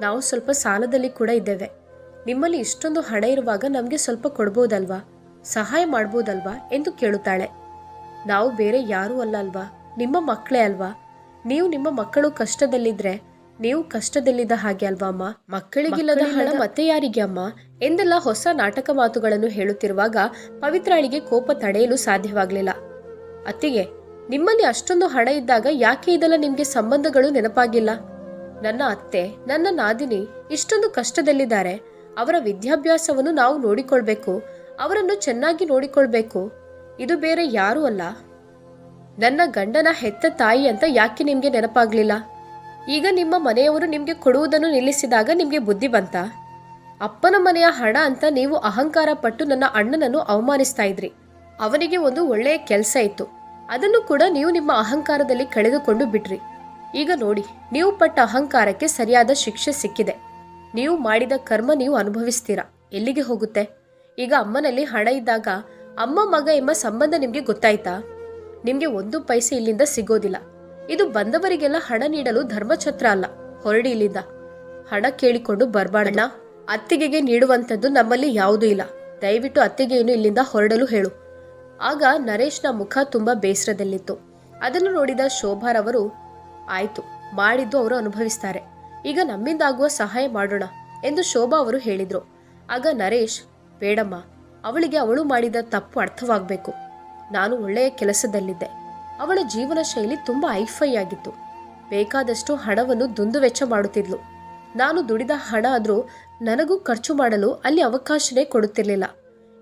Speaker 1: ನಾವು ಸ್ವಲ್ಪ ಸಾಲದಲ್ಲಿ ಕೂಡ ಇದ್ದೇವೆ. ನಿಮ್ಮಲ್ಲಿ ಇಷ್ಟೊಂದು ಹಣ ಇರುವಾಗ ನಮಗೆ ಸ್ವಲ್ಪ ಕೊಡ್ಬೋದಲ್ವಾ? ಸಹಾಯ ಮಾಡ್ಬೋದಲ್ವಾ? ಎಂದು ಕೇಳುತ್ತಾಳೆ. ನಾವು ಬೇರೆ ಯಾರೂ ಅಲ್ಲ ಅಲ್ವಾ? ನಿಮ್ಮ ಮಕ್ಕಳೇ ಅಲ್ವಾ? ನೀವು ನಿಮ್ಮ ಮಕ್ಕಳು ಕಷ್ಟದಲ್ಲಿದ್ರೆ ನೀವು ಕಷ್ಟದಲ್ಲಿದ್ದ ಹಾಗೆ ಅಲ್ವಾ ಅಮ್ಮ? ಮಕ್ಕಳಿಗಿಲ್ಲದ ಹಣ ಮತ್ತೆ ಯಾರಿಗೆ ಅಮ್ಮ ಎಂದೆಲ್ಲ ಹೊಸ ನಾಟಕ ಮಾತುಗಳನ್ನು ಹೇಳುತ್ತಿರುವಾಗ ಪವಿತ್ರಾಳಿಗೆ ಕೋಪ ತಡೆಯಲು ಸಾಧ್ಯವಾಗಲಿಲ್ಲ. ಅತ್ತಿಗೆ ನಿಮ್ಮಲ್ಲಿ ಅಷ್ಟೊಂದು ಹಣ ಇದ್ದಾಗ ಯಾಕೆ ಇದೆಲ್ಲ ನಿಮ್ಗೆ ಸಂಬಂಧಗಳು ನೆನಪಾಗಿಲ್ಲ? ನನ್ನ ಅತ್ತೆ ನನ್ನ ನಾದಿನಿ ಇಷ್ಟೊಂದು ಕಷ್ಟದಲ್ಲಿದ್ದಾರೆ. ಅವರ ವಿದ್ಯಾಭ್ಯಾಸವನ್ನು ನಾವು ನೋಡಿಕೊಳ್ಬೇಕು. ಅವರನ್ನು ಚೆನ್ನಾಗಿ ನೋಡಿಕೊಳ್ಬೇಕು. ಇದು ಬೇರೆ ಯಾರೂ ಅಲ್ಲ. ನನ್ನ ಗಂಡನ ಹೆತ್ತ ತಾಯಿ ಅಂತ ಯಾಕೆ ನಿಮ್ಗೆ ನೆನಪಾಗ್ಲಿಲ್ಲ? ಈಗ ನಿಮ್ಮ ಮನೆಯವರು ನಿಮಗೆ ಕೊಡುವುದನ್ನು ನಿಲ್ಲಿಸಿದಾಗ ನಿಮಗೆ ಬುದ್ಧಿ ಬಂತ? ಅಪ್ಪನ ಮನೆಯ ಹಣ ಅಂತ ನೀವು ಅಹಂಕಾರ ಪಟ್ಟು ನನ್ನ ಅಣ್ಣನನ್ನು ಅವಮಾನಿಸ್ತಾ ಇದ್ರಿ. ಅವನಿಗೆ ಒಂದು ಒಳ್ಳೆಯ ಕೆಲಸ ಇತ್ತು. ಅದನ್ನು ಕೂಡ ನೀವು ನಿಮ್ಮ ಅಹಂಕಾರದಲ್ಲಿ ಕಳೆದುಕೊಂಡು ಬಿಟ್ರಿ. ಈಗ ನೋಡಿ, ನೀವು ಪಟ್ಟ ಅಹಂಕಾರಕ್ಕೆ ಸರಿಯಾದ ಶಿಕ್ಷೆ ಸಿಕ್ಕಿದೆ. ನೀವು ಮಾಡಿದ ಕರ್ಮ ನೀವು ಅನುಭವಿಸ್ತೀರಾ? ಎಲ್ಲಿಗೆ ಹೋಗುತ್ತೆ? ಈಗ ಅಮ್ಮನಲ್ಲಿ ಹಣ ಇದ್ದಾಗ ಅಮ್ಮ, ಮಗ ಎಂಬ ಸಂಬಂಧ ನಿಮಗೆ ಗೊತ್ತಾಯ್ತಾ? ನಿಮಗೆ ಒಂದು ಪೈಸೆ ಇಲ್ಲಿಂದ ಸಿಗೋದಿಲ್ಲ. ಇದು ಬಂದವರಿಗೆಲ್ಲ ಹಣ ನೀಡಲು ಧರ್ಮಛತ್ರ ಅಲ್ಲ. ಹೊರಡಿ ಇಲ್ಲಿಂದ. ಹಣ ಕೇಳಿಕೊಂಡು ಬರ್ಬಾಡಣ್ಣ ಅತ್ತಿಗೆಗೆ ನೀಡುವಂಥದ್ದು ನಮ್ಮಲ್ಲಿ ಯಾವುದೂ ಇಲ್ಲ. ದಯವಿಟ್ಟು ಅತ್ತಿಗೆಯನ್ನು ಇಲ್ಲಿಂದ ಹೊರಡಲು ಹೇಳು. ಆಗ ನರೇಶ್ನ ಮುಖ ತುಂಬಾ ಬೇಸರದಲ್ಲಿತ್ತು. ಅದನ್ನು ನೋಡಿದ ಶೋಭಾರವರು ಆಯ್ತು, ಮಾಡಿದ್ದು ಅವರು ಅನುಭವಿಸ್ತಾರೆ. ಈಗ ನಮ್ಮಿಂದಾಗುವ ಸಹಾಯ ಮಾಡೋಣ, ಎಂದು ಶೋಭಾ ಅವರು ಹೇಳಿದ್ರು. ಆಗ ನರೇಶ್, ಬೇಡಮ್ಮ, ಅವಳಿಗೆ ಅವಳು ಮಾಡಿದ ತಪ್ಪು ಅರ್ಥವಾಗಬೇಕು. ನಾನು ಒಳ್ಳೆಯ ಕೆಲಸದಲ್ಲಿದ್ದೆ. ಅವಳ ಜೀವನ ಶೈಲಿ ತುಂಬ ಐಫೈ ಆಗಿತ್ತು. ಬೇಕಾದಷ್ಟು ಹಣವನ್ನು ದುಂದುವೆಚ್ಚ ಮಾಡುತ್ತಿದ್ಲು. ನಾನು ದುಡಿದ ಹಣ ಆದರೂ ನನಗೂ ಖರ್ಚು ಮಾಡಲು ಅಲ್ಲಿ ಅವಕಾಶನೇ ಕೊಡುತ್ತಿರಲಿಲ್ಲ.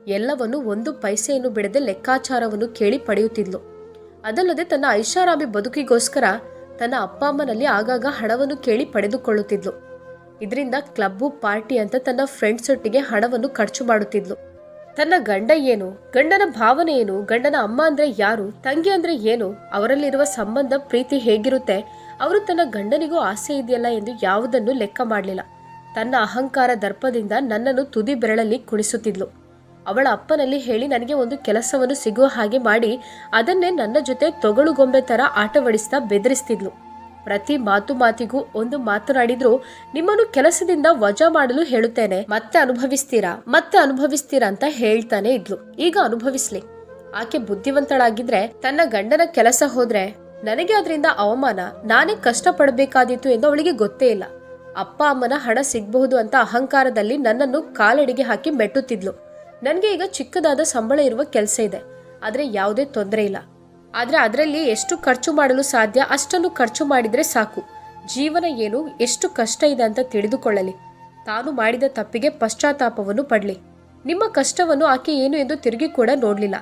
Speaker 1: ಎಲ್ಲವನ್ನು ಒಂದು ಪೈಸೆಯನ್ನು ಬಿಡದೆ ಲೆಕ್ಕಾಚಾರವನ್ನು ಕೇಳಿ ಪಡೆಯುತ್ತಿದ್ಲು. ಅದಲ್ಲದೆ ತನ್ನ ಐಷಾರಾಮಿ ಬದುಕಿಗೋಸ್ಕರ ತನ್ನ ಅಪ್ಪ ಅಮ್ಮನಲ್ಲಿ ಆಗಾಗ ಹಣವನ್ನು ಕೇಳಿ ಪಡೆದುಕೊಳ್ಳುತ್ತಿದ್ಲು. ಇದರಿಂದ ಕ್ಲಬ್ಬು, ಪಾರ್ಟಿ ಅಂತ ತನ್ನ ಫ್ರೆಂಡ್ಸ್ ಒಟ್ಟಿಗೆ ಹಣವನ್ನು ಖರ್ಚು ಮಾಡುತ್ತಿದ್ಲು. ತನ್ನ ಗಂಡ ಏನು? ಗಂಡನ ಭಾವನೆ ಏನು? ಗಂಡನ ಅಮ್ಮ ಅಂದ್ರೆ ಯಾರು? ತಂಗಿ ಅಂದ್ರೆ ಏನು? ಅವರಲ್ಲಿರುವ ಸಂಬಂಧ, ಪ್ರೀತಿ ಹೇಗಿರುತ್ತೆ? ಅವರು ತನ್ನ ಗಂಡನಿಗೂ ಆಸೆ ಇದೆಯಲ್ಲ ಎಂದು ಯಾವುದನ್ನು ಲೆಕ್ಕ ಮಾಡಲಿಲ್ಲ. ತನ್ನ ಅಹಂಕಾರ ದರ್ಪದಿಂದ ನನ್ನನ್ನು ತುದಿ ಬೆರಳಲ್ಲಿ ಕುಣಿಸುತ್ತಿದ್ಲು. ಅವಳ ಅಪ್ಪನಲ್ಲಿ ಹೇಳಿ ನನಗೆ ಒಂದು ಕೆಲಸವನ್ನು ಸಿಗುವ ಹಾಗೆ ಮಾಡಿ, ಅದನ್ನೇ ನನ್ನ ಜೊತೆ ತೊಗಳುಗೊಂಬೆ ತರ ಆಟವಡಿಸ್ತಾ ಬೆದರಿಸ್ತಿದ್ಲು. ಪ್ರತಿ ಮಾತು ಮಾತಿಗೂ ಒಂದು ಮಾತನಾಡಿದ್ರು ನಿಮ್ಮನ್ನು ಕೆಲಸದಿಂದ ವಜಾ ಮಾಡಲು ಹೇಳುತ್ತೇನೆ. ಮತ್ತೆ ಅನುಭವಿಸ್ತೀರಾ? ಮತ್ತೆ ಅನುಭವಿಸ್ತೀರಾ ಅಂತ ಹೇಳ್ತಾನೆ ಇದ್ಲು. ಈಗ ಅನುಭವಿಸ್ಲಿ. ಆಕೆ ಬುದ್ಧಿವಂತಳಾಗಿದ್ರೆ, ತನ್ನ ಗಂಡನ ಕೆಲಸ ಹೋದ್ರೆ ನನಗೆ ಅದರಿಂದ ಅವಮಾನ, ನಾನೇ ಕಷ್ಟ ಪಡಬೇಕಾದೀತು ಎಂದು ಅವಳಿಗೆ ಗೊತ್ತೇ ಇಲ್ಲ. ಅಪ್ಪ ಅಮ್ಮನ ಹಣ ಸಿಗಬಹುದು ಅಂತ ಅಹಂಕಾರದಲ್ಲಿ ನನ್ನನ್ನು ಕಾಲಡಿಗೆ ಹಾಕಿ ಮೆಟ್ಟುತ್ತಿದ್ಲು. ನನಗೆ ಈಗ ಚಿಕ್ಕದಾದ ಸಂಬಳ ಇರುವ ಕೆಲಸ ಇದೆ. ಆದರೆ ಯಾವುದೇ ತೊಂದರೆ ಇಲ್ಲ. ಆದರೆ ಅದರಲ್ಲಿ ಎಷ್ಟು ಖರ್ಚು ಮಾಡಲು ಸಾಧ್ಯ ಅಷ್ಟನ್ನು ಖರ್ಚು ಮಾಡಿದರೆ ಸಾಕು. ಜೀವನ ಏನು, ಎಷ್ಟು ಕಷ್ಟ ಇದೆ ಅಂತ ತಿಳಿದುಕೊಳ್ಳಲಿ. ತಾನು ಮಾಡಿದ ತಪ್ಪಿಗೆ ಪಶ್ಚಾತ್ತಾಪವನ್ನು ಪಡಲಿ. ನಿಮ್ಮ ಕಷ್ಟವನ್ನು ಆಕೆ ಏನು ಎಂದು ತಿರುಗಿ ಕೂಡ ನೋಡಲಿಲ್ಲ.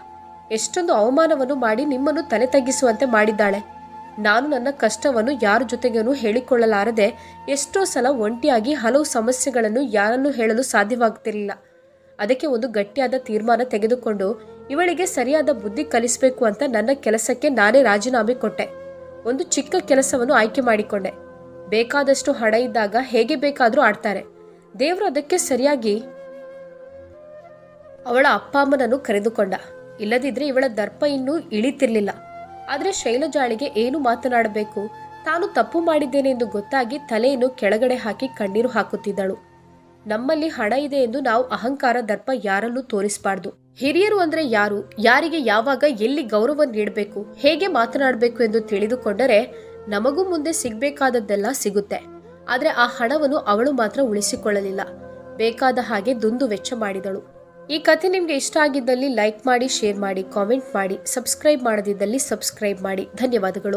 Speaker 1: ಎಷ್ಟೊಂದು ಅವಮಾನವನ್ನು ಮಾಡಿ ನಿಮ್ಮನ್ನು ತಲೆ ತಗ್ಗಿಸುವಂತೆ ಮಾಡಿದ್ದಾಳೆ. ನಾನು ನನ್ನ ಕಷ್ಟವನ್ನು ಯಾರ ಜೊತೆಗೇನು ಹೇಳಿಕೊಳ್ಳಲಾರದೆ ಎಷ್ಟೋ ಸಲ ಒಂಟಿಯಾಗಿ ಹಲವು ಸಮಸ್ಯೆಗಳನ್ನು ಯಾರನ್ನೂ ಹೇಳಲು ಸಾಧ್ಯವಾಗ್ತಿರಲಿಲ್ಲ ಅದಕ್ಕೆ ಒಂದು ಗಟ್ಟಿಯಾದ ತೀರ್ಮಾನ ತೆಗೆದುಕೊಂಡು ಇವಳಿಗೆ ಸರಿಯಾದ ಬುದ್ಧಿ ಕಲಿಸಬೇಕು ಅಂತ ನನ್ನ ಕೆಲಸಕ್ಕೆ ನಾನೇ ರಾಜೀನಾಮೆ ಕೊಟ್ಟೆ. ಒಂದು ಚಿಕ್ಕ ಕೆಲಸವನ್ನು ಆಯ್ಕೆ ಮಾಡಿಕೊಂಡೆ. ಬೇಕಾದಷ್ಟು ಹಣ ಇದ್ದಾಗ ಹೇಗೆ ಬೇಕಾದರೂ ಆಡ್ತಾರೆ. ದೇವರು ಅದಕ್ಕೆ ಸರಿಯಾಗಿ ಅವಳ ಅಪ್ಪ ಅಮ್ಮನನ್ನು ಕರೆದುಕೊಂಡ. ಇಲ್ಲದಿದ್ರೆ ಇವಳ ದರ್ಪ ಇನ್ನೂ ಇಳಿತಿರ್ಲಿಲ್ಲ. ಆದರೆ ಶೈಲಜಾಳಿಗೆ ಏನು ಮಾತನಾಡಬೇಕು? ತಾನು ತಪ್ಪು ಮಾಡಿದ್ದೇನೆ ಎಂದು ಗೊತ್ತಾಗಿ ತಲೆಯನ್ನು ಕೆಳಗಡೆ ಹಾಕಿ ಕಣ್ಣೀರು ಹಾಕುತ್ತಿದ್ದಳು. ನಮ್ಮಲ್ಲಿ ಹಣ ಇದೆ ಎಂದು ನಾವು ಅಹಂಕಾರ ದರ್ಪ ಯಾರಲ್ಲೂ ತೋರಿಸಬಾರ್ದು. ಹಿರಿಯರು ಅಂದ್ರೆ ಯಾರು? ಯಾರಿಗೆ ಯಾವಾಗ ಎಲ್ಲಿ ಗೌರವ ನೀಡಬೇಕು? ಹೇಗೆ ಮಾತನಾಡಬೇಕು ಎಂದು ತಿಳಿದುಕೊಂಡರೆ ನಮಗೂ ಮುಂದೆ ಸಿಗ್ಬೇಕಾದದ್ದೆಲ್ಲ ಸಿಗುತ್ತೆ. ಆದ್ರೆ ಆ ಹಣವನ್ನು ಅವಳು ಮಾತ್ರ ಉಳಿಸಿಕೊಳ್ಳಲಿಲ್ಲ. ಬೇಕಾದ ಹಾಗೆ ದುಂದು ವೆಚ್ಚ ಮಾಡಿದಳು. ಈ ಕಥೆ ನಿಮ್ಗೆ ಇಷ್ಟ ಆಗಿದ್ದಲ್ಲಿ ಲೈಕ್ ಮಾಡಿ, ಶೇರ್ ಮಾಡಿ, ಕಾಮೆಂಟ್ ಮಾಡಿ, ಸಬ್ಸ್ಕ್ರೈಬ್ ಮಾಡದಿದ್ದಲ್ಲಿ ಸಬ್ಸ್ಕ್ರೈಬ್ ಮಾಡಿ. ಧನ್ಯವಾದಗಳು.